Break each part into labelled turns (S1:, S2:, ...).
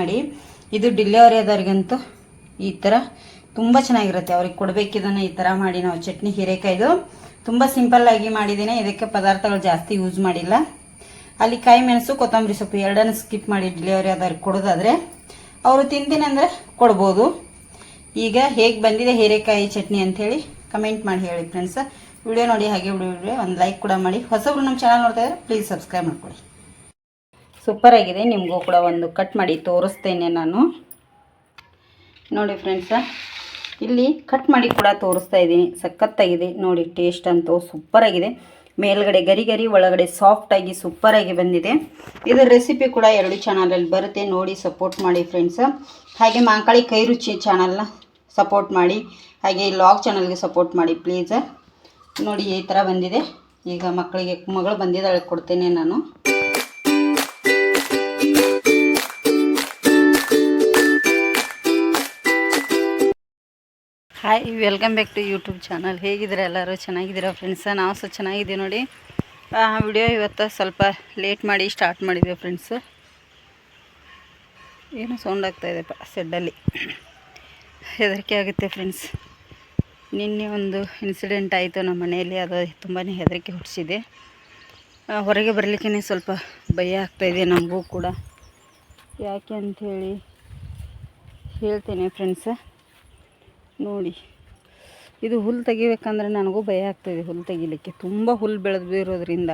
S1: ಮಾಡಿ. ಇದು ಡಿಲಿವರಿ ಆದವ್ರಿಗಂತೂ ಈ ಥರ ತುಂಬ ಚೆನ್ನಾಗಿರುತ್ತೆ. ಅವ್ರಿಗೆ ಕೊಡಬೇಕಿದ್ದನ್ನು ಈ ಥರ ಮಾಡಿ ನಾವು ಚಟ್ನಿ ಹೀರೆಕಾಯ್ದು. ತುಂಬ ಸಿಂಪಲ್ಲಾಗಿ ಮಾಡಿದ್ದೀನಿ. ಇದಕ್ಕೆ ಪದಾರ್ಥಗಳು ಜಾಸ್ತಿ ಯೂಸ್ ಮಾಡಿಲ್ಲ. ಅಲ್ಲಿ ಕಾಯಿ ಮೆಣಸು, ಕೊತ್ತಂಬರಿ ಸೊಪ್ಪು ಎರಡನ್ನು ಸ್ಕಿಪ್ ಮಾಡಿ ಡಿಲಿವರಿ ಆದವ್ರಿಗೆ ಕೊಡೋದಾದರೆ ಅವರು ತಿಂತೀನಿ ಅಂದರೆ ಕೊಡ್ಬೋದು. ಈಗ ಹೇಗೆ ಬಂದಿದೆ ಹೀರೆಕಾಯಿ ಚಟ್ನಿ ಅಂಥೇಳಿ ಕಮೆಂಟ್ ಮಾಡಿ ಹೇಳಿ ಫ್ರೆಂಡ್ಸ್ ವಿಡಿಯೋ ನೋಡಿ ಹಾಗೆ ವಿಡಿಯೋ ಒಂದು ಲೈಕ್ ಕೂಡ ಮಾಡಿ. ಹೊಸಬ್ರು ನಮ್ಮ ಚಾನಲ್ ನೋಡ್ತಾ ಇದ್ದಾರೆ ಪ್ಲೀಸ್ ಸಬ್ಸ್ಕ್ರೈಬ್ ಮಾಡ್ಕೊಳ್ಳಿ ಸೂಪರ್ ಆಗಿದೆ. ನಿಮಗೂ ಕೂಡ ಒಂದು ಕಟ್ ಮಾಡಿ ತೋರಿಸ್ತೇನೆ ನಾನು. ನೋಡಿ ಫ್ರೆಂಡ್ಸ ಇಲ್ಲಿ ಕಟ್ ಮಾಡಿ ಕೂಡ ತೋರಿಸ್ತಾ ಇದ್ದೀನಿ. ಸಖತ್ತಾಗಿದೆ. ನೋಡಿ ಟೇಸ್ಟ್ ಅಂತೂ ಸೂಪರ್ ಆಗಿದೆ. ಮೇಲ್ಗಡೆ ಗರಿ ಗರಿ, ಒಳಗಡೆ ಸಾಫ್ಟಾಗಿ ಸೂಪರಾಗಿ ಬಂದಿದೆ. ಇದರ ರೆಸಿಪಿ ಕೂಡ ಎರಡು ಚಾನಲಲ್ಲಿ ಬರುತ್ತೆ. ನೋಡಿ ಸಪೋರ್ಟ್ ಮಾಡಿ ಫ್ರೆಂಡ್ಸ್ ಹಾಗೆ ಮಾಂಕಾಳಿ ಕೈ ರುಚಿ ಚಾನಲ್ನ ಸಪೋರ್ಟ್ ಮಾಡಿ. ಹಾಗೆ ಲಾಗ್ ಚಾನಲ್ಗೆ ಸಪೋರ್ಟ್ ಮಾಡಿ ಪ್ಲೀಸ್ ನೋಡಿ ಈ ಥರ ಬಂದಿದೆ. ಈಗ ಮಕ್ಕಳಿಗೆ, ಮಗಳು ಬಂದಿದ್ದಾಳೆ, ಕೊಡ್ತೇನೆ ನಾನು. Hi welcome back to YouTube channel ಹೇಗಿದ್ದೀರಾ ಎಲ್ಲರೂ? ಚೆನ್ನಾಗಿದ್ದೀರಾ ಫ್ರೆಂಡ್ಸ ನಾವು ಸಹ ಚೆನ್ನಾಗಿದ್ದೀವಿ ನೋಡಿ. ವಿಡಿಯೋ ಇವತ್ತು ಸ್ವಲ್ಪ ಲೇಟ್ ಮಾಡಿ ಸ್ಟಾರ್ಟ್ ಮಾಡಿದ್ವಿ ಫ್ರೆಂಡ್ಸ್ ಏನು ಸೌಂಡ್ ಆಗ್ತಾಯಿದೆಪ್ಪ ಸೆಡ್ಡಲ್ಲಿ ಹೆದರಿಕೆ ಆಗುತ್ತೆ ಫ್ರೆಂಡ್ಸ್ ನಿನ್ನೆ ಒಂದು ಇನ್ಸಿಡೆಂಟ್ ಆಯಿತು ನಮ್ಮ ಮನೆಯಲ್ಲಿ. ಅದು ತುಂಬಾ ಹೆದರಿಕೆ ಹುಟ್ಟಿಸಿದೆ. ಹೊರಗೆ ಬರಲಿಕ್ಕೇ ಸ್ವಲ್ಪ ಭಯ ಆಗ್ತಾಯಿದೆ ನಮಗೂ ಕೂಡ. ಯಾಕೆ ಅಂಥೇಳಿ ಹೇಳ್ತೇನೆ ಫ್ರೆಂಡ್ಸ ನೋಡಿ. ಇದು ಹುಲ್ಲು ತೆಗಿಬೇಕಂದ್ರೆ ನನಗೂ ಭಯ ಆಗ್ತದೆ ಹುಲ್ಲು ತೆಗಿಲಿಕ್ಕೆ. ತುಂಬ ಹುಲ್ಲು ಬೆಳೆದಿರೋದ್ರಿಂದ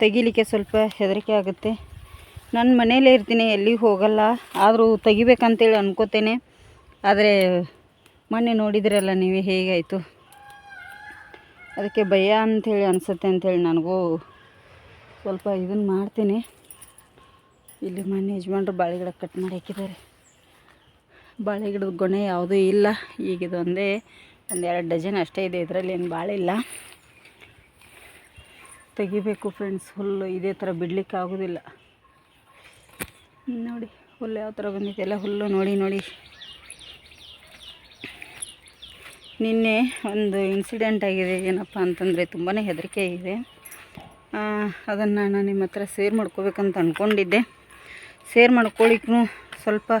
S1: ತೆಗಿಲಿಕ್ಕೆ ಸ್ವಲ್ಪ ಹೆದರಿಕೆ ಆಗುತ್ತೆ. ನಾನು ಮನೇಲೇ ಇರ್ತೀನಿ, ಎಲ್ಲಿಗೆ ಹೋಗಲ್ಲ. ಆದರೂ ತೆಗಿಬೇಕಂತೇಳಿ ಅನ್ಕೋತೇನೆ. ಆದರೆ ಮೊನ್ನೆ ನೋಡಿದ್ರಲ್ಲ ನೀವೇ ಹೇಗಾಯಿತು? ಅದಕ್ಕೆ ಭಯ ಅಂಥೇಳಿ ಅನಿಸುತ್ತೆ ಅಂಥೇಳಿ ನನಗೂ ಸ್ವಲ್ಪ ಇದನ್ನು ಮಾಡ್ತೀನಿ. ಇಲ್ಲಿ ಮನೆ ಯಜಮಾನ್ರು ಬಾಳೆ ಗಿಡ ಕಟ್ ಮಾಡಿ ಹಾಕಿದ್ದಾರೆ. ಬಾಳೆ ಗಿಡದ ಗೊನೆ ಯಾವುದೂ ಇಲ್ಲ. ಈಗ ಇದೊಂದೇ ಎರಡು ಡಜನ್ ಅಷ್ಟೇ ಇದೆ. ಇದರಲ್ಲಿ ಏನು ಬಾಳೆ ಇಲ್ಲ. ತೆಗಿಬೇಕು ಫ್ರೆಂಡ್ಸ್. ಹುಲ್ಲು ಇದೇ ಥರ ಬಿಡ್ಲಿಕ್ಕೆ ಆಗೋದಿಲ್ಲ. ನೋಡಿ, ಹುಲ್ಲು ಯಾವ ಥರ ಬಂದಿದೆಯಲ್ಲ ಹುಲ್ಲು ನೋಡಿ ನೋಡಿ. ನಿನ್ನೆ ಒಂದು ಇನ್ಸಿಡೆಂಟ್ ಆಗಿದೆ. ಏನಪ್ಪ ಅಂತಂದರೆ ತುಂಬಾ ಹೆದರಿಕೆ ಇದೆ. ಅದನ್ನು ನಾನು ನಿಮ್ಮ ಹತ್ರ ಸೇರ್ ಮಾಡ್ಕೋಬೇಕಂತ ಅಂದ್ಕೊಂಡಿದ್ದೆ ಸೇರ್ ಮಾಡ್ಕೊಳ್ಳಿಕ್ಕೂ ಸ್ವಲ್ಪ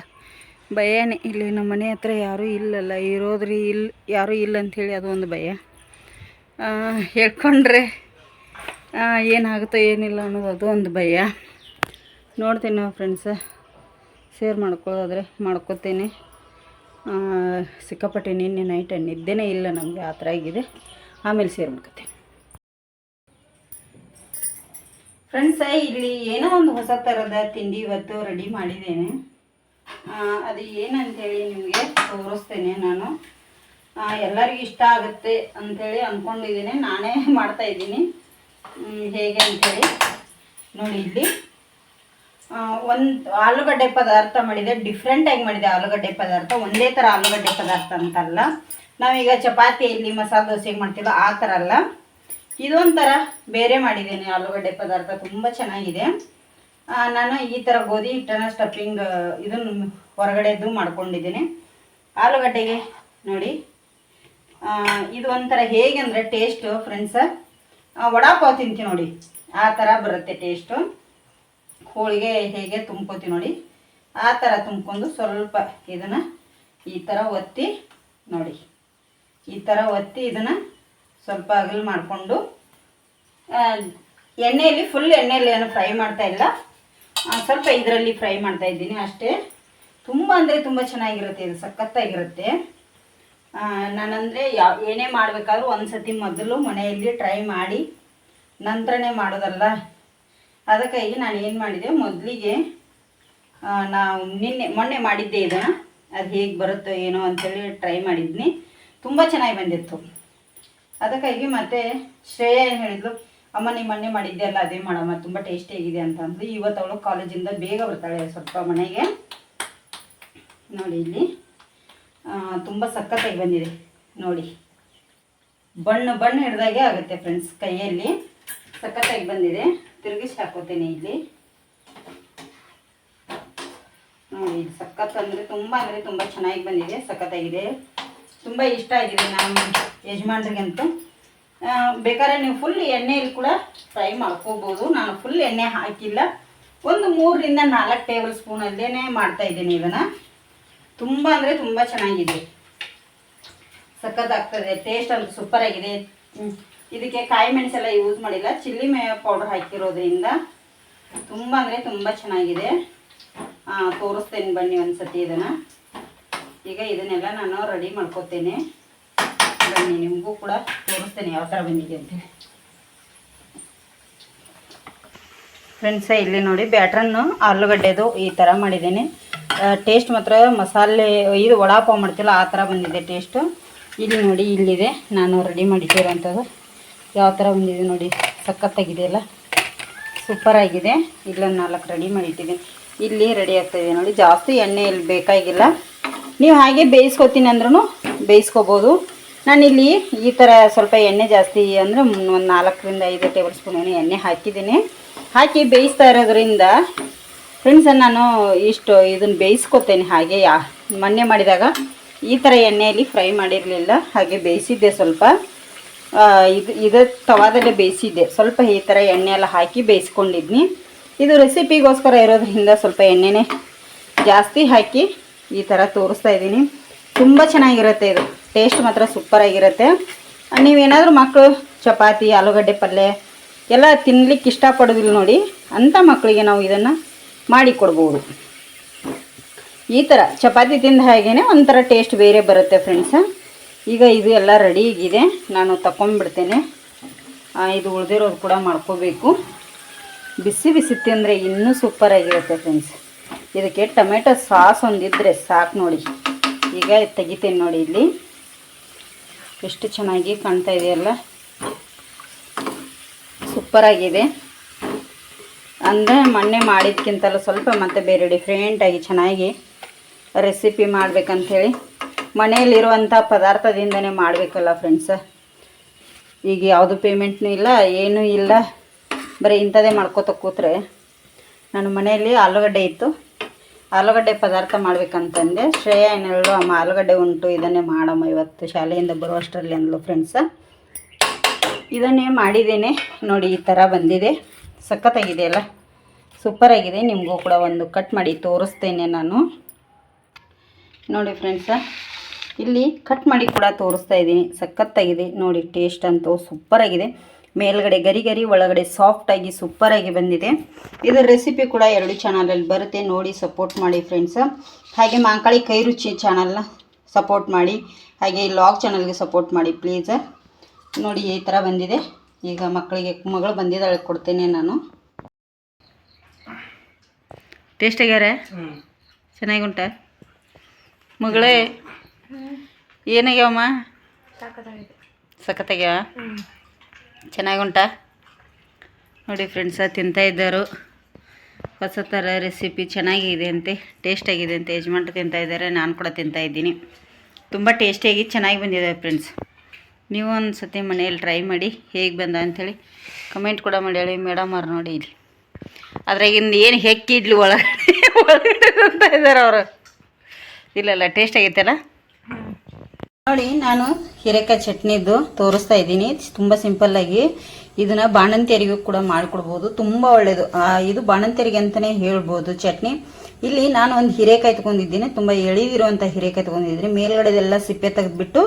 S1: ಭಯನೇ. ಇಲ್ಲಿ ನಮ್ಮ ಮನೆ ಹತ್ರ ಯಾರೂ ಇಲ್ಲಲ್ಲ. ಇರೋದ್ರಿ ಇಲ್ಲ ಯಾರೂ ಇಲ್ಲ ಅಂಥೇಳಿ ಅದು ಒಂದು ಭಯ. ಹೇಳ್ಕೊಂಡ್ರೆ ಏನಾಗುತ್ತೋ ಏನಿಲ್ಲ ಅನ್ನೋದು ಅದು ಒಂದು ಭಯ. ನೋಡ್ತೀನಿ ನಾವು ಫ್ರೆಂಡ್ಸ ಶೇರ್ ಮಾಡ್ಕೊಳ್ಳೋದ್ರೆ ಮಾಡ್ಕೋತೀನಿ. ಸಿಕ್ಕಾಪಟ್ಟೆ ನಿನ್ನೆ ನೈಟ್ ನಿದ್ದೆನೇ ಇಲ್ಲ ನಮಗೆ, ಆ ಥರ ಆಗಿದೆ. ಆಮೇಲೆ ಶೇರ್ ಮಾಡ್ಕೋತೀನಿ. ಫ್ರೆಂಡ್ಸ ಇಲ್ಲಿ ಏನೋ ಒಂದು ಹೊಸ ಥರದ ತಿಂಡಿ ಇವತ್ತು ರೆಡಿ ಮಾಡಿದ್ದೇನೆ. ಅದು ಏನಂತೇಳಿ ನಿಮಗೆ ತೋರಿಸ್ತೇನೆ ನಾನು. ಎಲ್ಲರಿಗೂ ಇಷ್ಟ ಆಗುತ್ತೆ ಅಂಥೇಳಿ ಅಂದ್ಕೊಂಡಿದ್ದೀನಿ ನಾನೇ ಮಾಡ್ತಾ ಇದ್ದೀನಿ. ಮ್, ಹೇಗೆ ಅಂಥೇಳಿ ನೋಡಿ ಇಲ್ಲಿ. ಒಂದು ಆಲೂಗಡ್ಡೆ ಪದಾರ್ಥ ಮಾಡಿದೆ. ಡಿಫ್ರೆಂಟಾಗಿ ಮಾಡಿದೆ ಆಲೂಗಡ್ಡೆ ಪದಾರ್ಥ. ಒಂದೇ ಥರ ಆಲೂಗಡ್ಡೆ ಪದಾರ್ಥ ಅಂತಲ್ಲ. ನಾವೀಗ ಚಪಾತಿಯಲ್ಲಿ ಮಸಾಲೆ ದೋಸೆಗೆ ಮಾಡ್ತೀವೋ ಆ ಥರ ಅಲ್ಲ. ಇದೊಂಥರ ಬೇರೆ ಮಾಡಿದ್ದೀನಿ ಆಲೂಗಡ್ಡೆ ಪದಾರ್ಥ. ತುಂಬ ಚೆನ್ನಾಗಿದೆ. ನಾನು ಈ ಥರ ಗೋಧಿ ಹಿಟ್ಟನ್ನು ಸ್ಟಫಿಂಗ್ ಇದನ್ನು ಹೊರಗಡೆದು ಮಾಡ್ಕೊಂಡಿದ್ದೀನಿ. ಆಲೂಗಡ್ಡೆಗೆ ನೋಡಿ. ಇದು ಒಂಥರ ಹೇಗೆ ಅಂದರೆ ಟೇಸ್ಟು ಫ್ರೆಂಡ್ಸ ವಡಾಪಾವ್ ತಿಂತೀವಿ ನೋಡಿ. ಆ ಥರ ಬರುತ್ತೆ ಟೇಸ್ಟು ಹೋಳಿಗೆ ಹೇಗೆ ತುಂಬ್ಕೋತೀವಿ ನೋಡಿ. ಆ ಥರ ತುಂಬ್ಕೊಂಡು ಸ್ವಲ್ಪ ಇದನ್ನು ಈ ಥರ ಒತ್ತಿ ನೋಡಿ. ಈ ಥರ ಒತ್ತಿ ಇದನ್ನು ಸ್ವಲ್ಪ ಅಗಲು ಮಾಡಿಕೊಂಡು ಎಣ್ಣೆಯಲ್ಲಿ ಫುಲ್ ಎಣ್ಣೆಯಲ್ಲಿ ಏನು ಫ್ರೈ ಮಾಡ್ತಾ ಇಲ್ಲ. ಸ್ವಲ್ಪ ಇದರಲ್ಲಿ ಫ್ರೈ ಮಾಡ್ತಾ ಇದ್ದೀನಿ ಅಷ್ಟೇ. ತುಂಬ ಅಂದರೆ ತುಂಬ ಚೆನ್ನಾಗಿರುತ್ತೆ, ಇದು ಸಖತ್ತಾಗಿರುತ್ತೆ. ನಾನಂದರೆ ಯಾವ ಏನೇ ಮಾಡಬೇಕಾದ್ರೂ ಒಂದು ಸತಿ ಮೊದಲು ಮನೆಯಲ್ಲಿ ಟ್ರೈ ಮಾಡಿ ನಂತರನೇ ಮಾಡೋದಲ್ಲ. ಅದಕ್ಕಾಗಿ ನಾನು ಏನು ಮಾಡಿದೆ, ಮೊದಲಿಗೆ ನಾವು ನಿನ್ನೆ, ಮೊನ್ನೆ ಮಾಡಿದ್ದೆ ಇದನ್ನು. ಅದು ಹೇಗೆ ಬರುತ್ತೋ ಏನೋ ಅಂಥೇಳಿ ಟ್ರೈ ಮಾಡಿದ್ನಿ. ತುಂಬ ಚೆನ್ನಾಗಿ ಬಂದಿತ್ತು. ಅದಕ್ಕಾಗಿ ಮತ್ತೆ ಶ್ರೇಯ ಏನು ಹೇಳಿದ್ಲು ಅಮ್ಮ ನೀವು ಮೊನ್ನೆ ಮಾಡಿದ್ದೆ ಅಲ್ಲ, ಅದೇ ಮಾಡಮ್ಮ, ತುಂಬ ಟೇಸ್ಟಿಯಾಗಿದೆ ಅಂತ ಅಂದ್ಲು. ಇವತ್ತು ಅವಳು ಕಾಲೇಜಿಂದ ಬೇಗ ಬರ್ತಾಳೆ ಸ್ವಲ್ಪ ಮನೆಗೆ. ನೋಡಿ ಇಲ್ಲಿ. ತುಂಬ ಸಖತ್ತಾಗಿ ಬಂದಿದೆ. ನೋಡಿ. ಬಣ್ಣ ಬಣ್ಣ ಹಿಡ್ದಾಗೆ ಆಗುತ್ತೆ ಫ್ರೆಂಡ್ಸ್ ಕೈಯಲ್ಲಿ. ಸಖತ್ತಾಗಿ ಬಂದಿದೆ. ತಿರುಗಿಸಿ ಹಾಕೋತೇನೆ ಇಲ್ಲಿ. ನೋಡಿ ಸಖತ್ ಅಂದರೆ ತುಂಬ ಅಂದರೆ ತುಂಬ ಚೆನ್ನಾಗಿ ಬಂದಿದೆ, ಸಖತ್ತಾಗಿದೆ. ತುಂಬ ಇಷ್ಟ ಆಗಿದೆ ನಮ್ಮ ಯಜಮಾನ್ರಿಗಂತೂ. ಬೇಕಾದ್ರೆ ನೀವು ಫುಲ್ ಎಣ್ಣೆಯಲ್ಲಿ ಕೂಡ ಫ್ರೈ ಮಾಡ್ಕೋಬೋದು. ನಾನು ಫುಲ್ ಎಣ್ಣೆ ಹಾಕಿಲ್ಲ. ಒಂದು ಮೂರರಿಂದ ನಾಲ್ಕು ಟೇಬಲ್ ಸ್ಪೂನ್ ಅಲ್ಲೇನೆ ಮಾಡ್ತಾ ಇದ್ದೀನಿ ಇದನ್ನು. ತುಂಬ ಅಂದರೆ ತುಂಬ ಚೆನ್ನಾಗಿದೆ. ಸಖತ್ತಾಗ್ತದೆ ಟೇಸ್ಟ್ ಅಂತ ಸೂಪರ್ ಆಗಿದೆ. ಇದಕ್ಕೆ ಕಾಯಿ ಮೆಣಸೆಲ್ಲ ಯೂಸ್ ಮಾಡಿಲ್ಲ. ಚಿಲ್ಲಿ ಮೇ ಪೌಡರ್ ಹಾಕಿರೋದ್ರಿಂದ ತುಂಬ ಅಂದರೆ ತುಂಬ ಚೆನ್ನಾಗಿದೆ. ತೋರಿಸ್ತೇನೆ ಬನ್ನಿ ಒಂದ್ಸತಿ ಇದನ್ನು. ಈಗ ಇದನ್ನೆಲ್ಲ ನಾನು ರೆಡಿ ಮಾಡ್ಕೋತೇನೆ. ಬನ್ನಿ, ನಿಮಗೂ ಕೂಡ ತೋರಿಸ್ತೇನೆ ಯಾವ ಥರ ಬಂದಿದೆ ಅಂತೇಳಿ ಫ್ರೆಂಡ್ಸ ಇಲ್ಲಿ ನೋಡಿ ಬ್ಯಾಟ್ರನ್ನು ಆಲೂಗಡ್ಡೆದು ಈ ಥರ ಮಾಡಿದ್ದೀನಿ. ಟೇಸ್ಟ್ ಮಾತ್ರ ಮಸಾಲೆ, ಇದು ವಡಾಪಾವ್ ಮಾಡ್ತಿಲ್ಲ ಆ ಥರ ಬಂದಿದೆ ಟೇಸ್ಟು ಇಲ್ಲಿ ನೋಡಿ ಇಲ್ಲಿದೆ, ನಾನು ರೆಡಿ ಮಾಡಿಟ್ಟಿರೋಂಥದ್ದು ಯಾವ ಥರ ಬಂದಿದೆ ನೋಡಿ ಸಖತ್ತಾಗಿದೆ ಅಲ್ಲ ಸೂಪರ್ ಆಗಿದೆ. ಇಲ್ಲೊಂದು ನಾಲ್ಕು ರೆಡಿ ಮಾಡಿಟ್ಟಿದ್ದೀನಿ. ಇಲ್ಲಿ ರೆಡಿ ಆಗ್ತಾಯಿದೆ ನೋಡಿ, ಜಾಸ್ತಿ ಎಣ್ಣೆ ಇಲ್ಲಿ ಬೇಕಾಗಿಲ್ಲ. ನೀವು ಹಾಗೆ ಬೇಯಿಸ್ಕೊತೀನಿ ಅಂದ್ರೂ ಬೇಯಿಸ್ಕೋಬೋದು. ನಾನಿಲ್ಲಿ ಈ ಥರ ಸ್ವಲ್ಪ ಎಣ್ಣೆ ಜಾಸ್ತಿ ಅಂದರೆ ಒಂದು ನಾಲ್ಕರಿಂದ ಐದು ಟೇಬಲ್ ಸ್ಪೂನ್ ಎಣ್ಣೆ ಹಾಕಿದ್ದೀನಿ. ಹಾಕಿ ಬೇಯಿಸ್ತಾ ಇರೋದ್ರಿಂದ ಫ್ರೆಂಡ್ಸ್ ನಾನು ಇಷ್ಟು ಇದನ್ನು ಬೇಯಿಸ್ಕೊತೇನೆ ಹಾಗೆ ಯಾ ಮೊನ್ನೆ ಮಾಡಿದಾಗ ಈ ಥರ ಎಣ್ಣೆಯಲ್ಲಿ ಫ್ರೈ ಮಾಡಿರಲಿಲ್ಲ, ಹಾಗೆ ಬೇಯಿಸಿದ್ದೆ ಸ್ವಲ್ಪ. ಇದು ಇದು ತವಾದಲ್ಲೇ ಬೇಯಿಸಿದ್ದೆ. ಸ್ವಲ್ಪ ಈ ಥರ ಎಣ್ಣೆ ಎಲ್ಲ ಹಾಕಿ ಬೇಯಿಸ್ಕೊಂಡಿದ್ನಿ. ಇದು ರೆಸಿಪಿಗೋಸ್ಕರ ಇರೋದ್ರಿಂದ ಸ್ವಲ್ಪ ಎಣ್ಣೆನೇ ಜಾಸ್ತಿ ಹಾಕಿ ಈ ಥರ ತೋರಿಸ್ತಾ ಇದ್ದೀನಿ. ತುಂಬ ಚೆನ್ನಾಗಿರುತ್ತೆ ಇದು. ಟೇಸ್ಟ್ ಮಾತ್ರ ಸೂಪರಾಗಿರುತ್ತೆ ನೀವೇನಾದರೂ ಮಕ್ಕಳು ಚಪಾತಿ, ಆಲೂಗಡ್ಡೆ ಪಲ್ಯ ಎಲ್ಲ ತಿನ್ಲಿಕ್ಕೆ ಇಷ್ಟಪಡೋದಿಲ್ಲ ನೋಡಿ, ಅಂಥ ಮಕ್ಕಳಿಗೆ ನಾವು ಇದನ್ನು ಮಾಡಿ ಕೊಡ್ಬೋದು. ಈ ಥರ ಚಪಾತಿ ತಿಂದ ಹಾಗೇ ಒಂಥರ ಟೇಸ್ಟ್ ಬೇರೆ ಬರುತ್ತೆ ಫ್ರೆಂಡ್ಸ ಈಗ ಇದು ಎಲ್ಲ ರೆಡಿ ಆಗಿದೆ. ನಾನು ತಗೊಂಡ್ಬಿಡ್ತೇನೆ ಇದು ಉಳಿದಿರೋದು ಕೂಡ ಮಾಡ್ಕೋಬೇಕು. ಬಿಸಿ ಬಿಸಿ ತಿಂದರೆ ಇನ್ನೂ ಸೂಪರಾಗಿರುತ್ತೆ ಫ್ರೆಂಡ್ಸ್ ಇದಕ್ಕೆ ಟೊಮೆಟೊ ಸಾಸ್ ಒಂದಿದ್ರೆ ಸಾಕು ನೋಡಿ. ಈಗ ತೆಗಿತೇನೆ ನೋಡಿ ಇಲ್ಲಿ. ಎಷ್ಟು ಚೆನ್ನಾಗಿ ಕಾಣ್ತಾ ಇದೆಯಲ್ಲ? ಸೂಪರಾಗಿದೆ. ಅಂದರೆ ಮೊನ್ನೆ ಮಾಡಿದ್ಕಿಂತಲೂ ಸ್ವಲ್ಪ ಮತ್ತೆ ಬೇರೆ ಡಿಫ್ರೆಂಟಾಗಿ ಚೆನ್ನಾಗಿ ರೆಸಿಪಿ ಮಾಡಬೇಕಂಥೇಳಿ ಮನೆಯಲ್ಲಿರುವಂಥ ಪದಾರ್ಥದಿಂದನೇ ಮಾಡಬೇಕಲ್ಲ ಫ್ರೆಂಡ್ಸ ಈಗ ಯಾವುದು ಪೇಮೆಂಟ್ನೂ ಇಲ್ಲ, ಏನೂ ಇಲ್ಲ. ಬರೀ ಇಂಥದ್ದೇ ಮಾಡ್ಕೋತ ಕೂತ್ರೆ. ನಾನು ಮನೆಯಲ್ಲಿ ಆಲೂಗಡ್ಡೆ ಇತ್ತು. ಆಲೂಗಡ್ಡೆ ಪದಾರ್ಥ ಮಾಡ್ಬೇಕಂತಂದೆ. ಶ್ರೇಯಾ ಹೇಳು, ಅಮ್ಮ ಆಲೂಗಡ್ಡೆ ಉಂಟು, ಇದನ್ನೇ ಮಾಡಮ್ಮ ಇವತ್ತು ಶಾಲೆಯಿಂದ ಬರುವಷ್ಟರಲ್ಲಿ ಅಂದ್ಲು ಫ್ರೆಂಡ್ಸ ಇದನ್ನೇ ಮಾಡಿದ್ದೀನಿ. ನೋಡಿ, ಈ ಥರ ಬಂದಿದೆ. ಸಖತ್ತಾಗಿದೆ ಅಲ್ಲ ಸೂಪರಾಗಿದೆ ನಿಮಗೂ ಕೂಡ ಒಂದು ಕಟ್ ಮಾಡಿ ತೋರಿಸ್ತೇನೆ ನಾನು. ನೋಡಿ ಫ್ರೆಂಡ್ಸ ಇಲ್ಲಿ ಕಟ್ ಮಾಡಿ ಕೂಡ ತೋರಿಸ್ತಾ ಇದ್ದೀನಿ. ಸಖತ್ತಾಗಿದೆ. ನೋಡಿ ಟೇಸ್ಟ್ ಅಂತೂ ಸೂಪರಾಗಿದೆ ಮೇಲ್ಗಡೆ ಗರಿ ಗರಿ ಒಳಗಡೆ ಸಾಫ್ಟಾಗಿ ಸೂಪರಾಗಿ ಬಂದಿದೆ. ಇದರ ರೆಸಿಪಿ ಕೂಡ ಎರಡು ಚಾನಲಲ್ಲಿ ಬರುತ್ತೆ. ನೋಡಿ ಸಪೋರ್ಟ್ ಮಾಡಿ ಫ್ರೆಂಡ್ಸ್ ಹಾಗೆ ಮಾಂಕಾಳಿ ಕೈ ರುಚಿ ಚಾನಲ್ನ ಸಪೋರ್ಟ್ ಮಾಡಿ. ಹಾಗೆ ಈ ಲಾಗ್ ಚಾನಲ್ಗೆ ಸಪೋರ್ಟ್ ಮಾಡಿ ಪ್ಲೀಸ್ ನೋಡಿ ಈ ಥರ ಬಂದಿದೆ. ಈಗ ಮಕ್ಕಳಿಗೆ ಮಗಳು ಬಂದಿದ್ದಾಳೆ ಕೊಡ್ತೇನೆ ನಾನು. ಟೇಸ್ಟ್ ಆಗ್ಯಾರ ಚೆನ್ನಾಗಿ ಉಂಟ ಮಗಳೇ ಏನಾಗ್ಯಾವಮ್ಮ ಸಖತ್ತಾಗ್ಯಾವ? ಚೆನ್ನಾಗಿ ನೋಡಿ ಫ್ರೆಂಡ್ಸ ತಿಂತಾ ಇದ್ದರು. ಹೊಸ ಥರ ರೆಸಿಪಿ ಚೆನ್ನಾಗಿದೆ ಅಂತೆ ಟೇಸ್ಟಾಗಿದೆ ಅಂತ. ಯಜಮಾನ್ರು ತಿಂತಾ ಇದ್ದಾರೆ, ನಾನು ಕೂಡ ತಿಂತಾ ಇದ್ದೀನಿ. ತುಂಬ ಟೇಸ್ಟಿಯಾಗಿ ಚೆನ್ನಾಗಿ ಬಂದಿದೆ ಫ್ರೆಂಡ್ಸ್ ನೀವು ಒಂದು ಸತಿ ಮನೆಯಲ್ಲಿ ಟ್ರೈ ಮಾಡಿ, ಹೇಗೆ ಬಂದ ಅಂಥೇಳಿ ಕಮೆಂಟ್ ಕೂಡ ಮಾಡಿ, ಹೇಳಿ ಮೇಡಮ್ ಅವ್ರು ನೋಡಿ ಇಲ್ಲಿ. ಅದ್ರಾಗಿಂದ ಏನು ಹೆಕ್ಕಿಡ್ಲಿ ಒಳಗಡೆ ಒಳಗಡೆ ಅಂತ ಇದ್ದಾರೆ ಅವರು. ಇಲ್ಲಲ್ಲ ಟೇಸ್ಟ್ ಆಗೈತಲ್ಲ? ನೋಡಿ, ನಾನು ಹೀರೆಕಾಯಿ ಚಟ್ನಿದು ತೋರಿಸ್ತಾ ಇದ್ದೀನಿ. ತುಂಬ ಸಿಂಪಲ್ಲಾಗಿ ಇದನ್ನು ಬಾಣಂತಿಯರಿಗೂ ಕೂಡ ಮಾಡಿಕೊಡ್ಬೋದು. ತುಂಬ ಒಳ್ಳೆಯದು ಇದು ಬಾಣಂತಿಯರಿಗೆ ಅಂತಲೇ ಹೇಳ್ಬೋದು ಚಟ್ನಿ. ಇಲ್ಲಿ ನಾನು ಒಂದು ಹೀರೆಕಾಯಿ ತೊಗೊಂಡಿದ್ದೀನಿ. ತುಂಬ ಎಳಿದಿರುವಂಥ ಹೀರೆಕಾಯಿ ತೊಗೊಂಡಿದ್ದೀನಿ. ಮೇಲ್ಗಡೆದೆಲ್ಲ ಸಿಪ್ಪೆ ತೆಗೆದ್ಬಿಟ್ಟು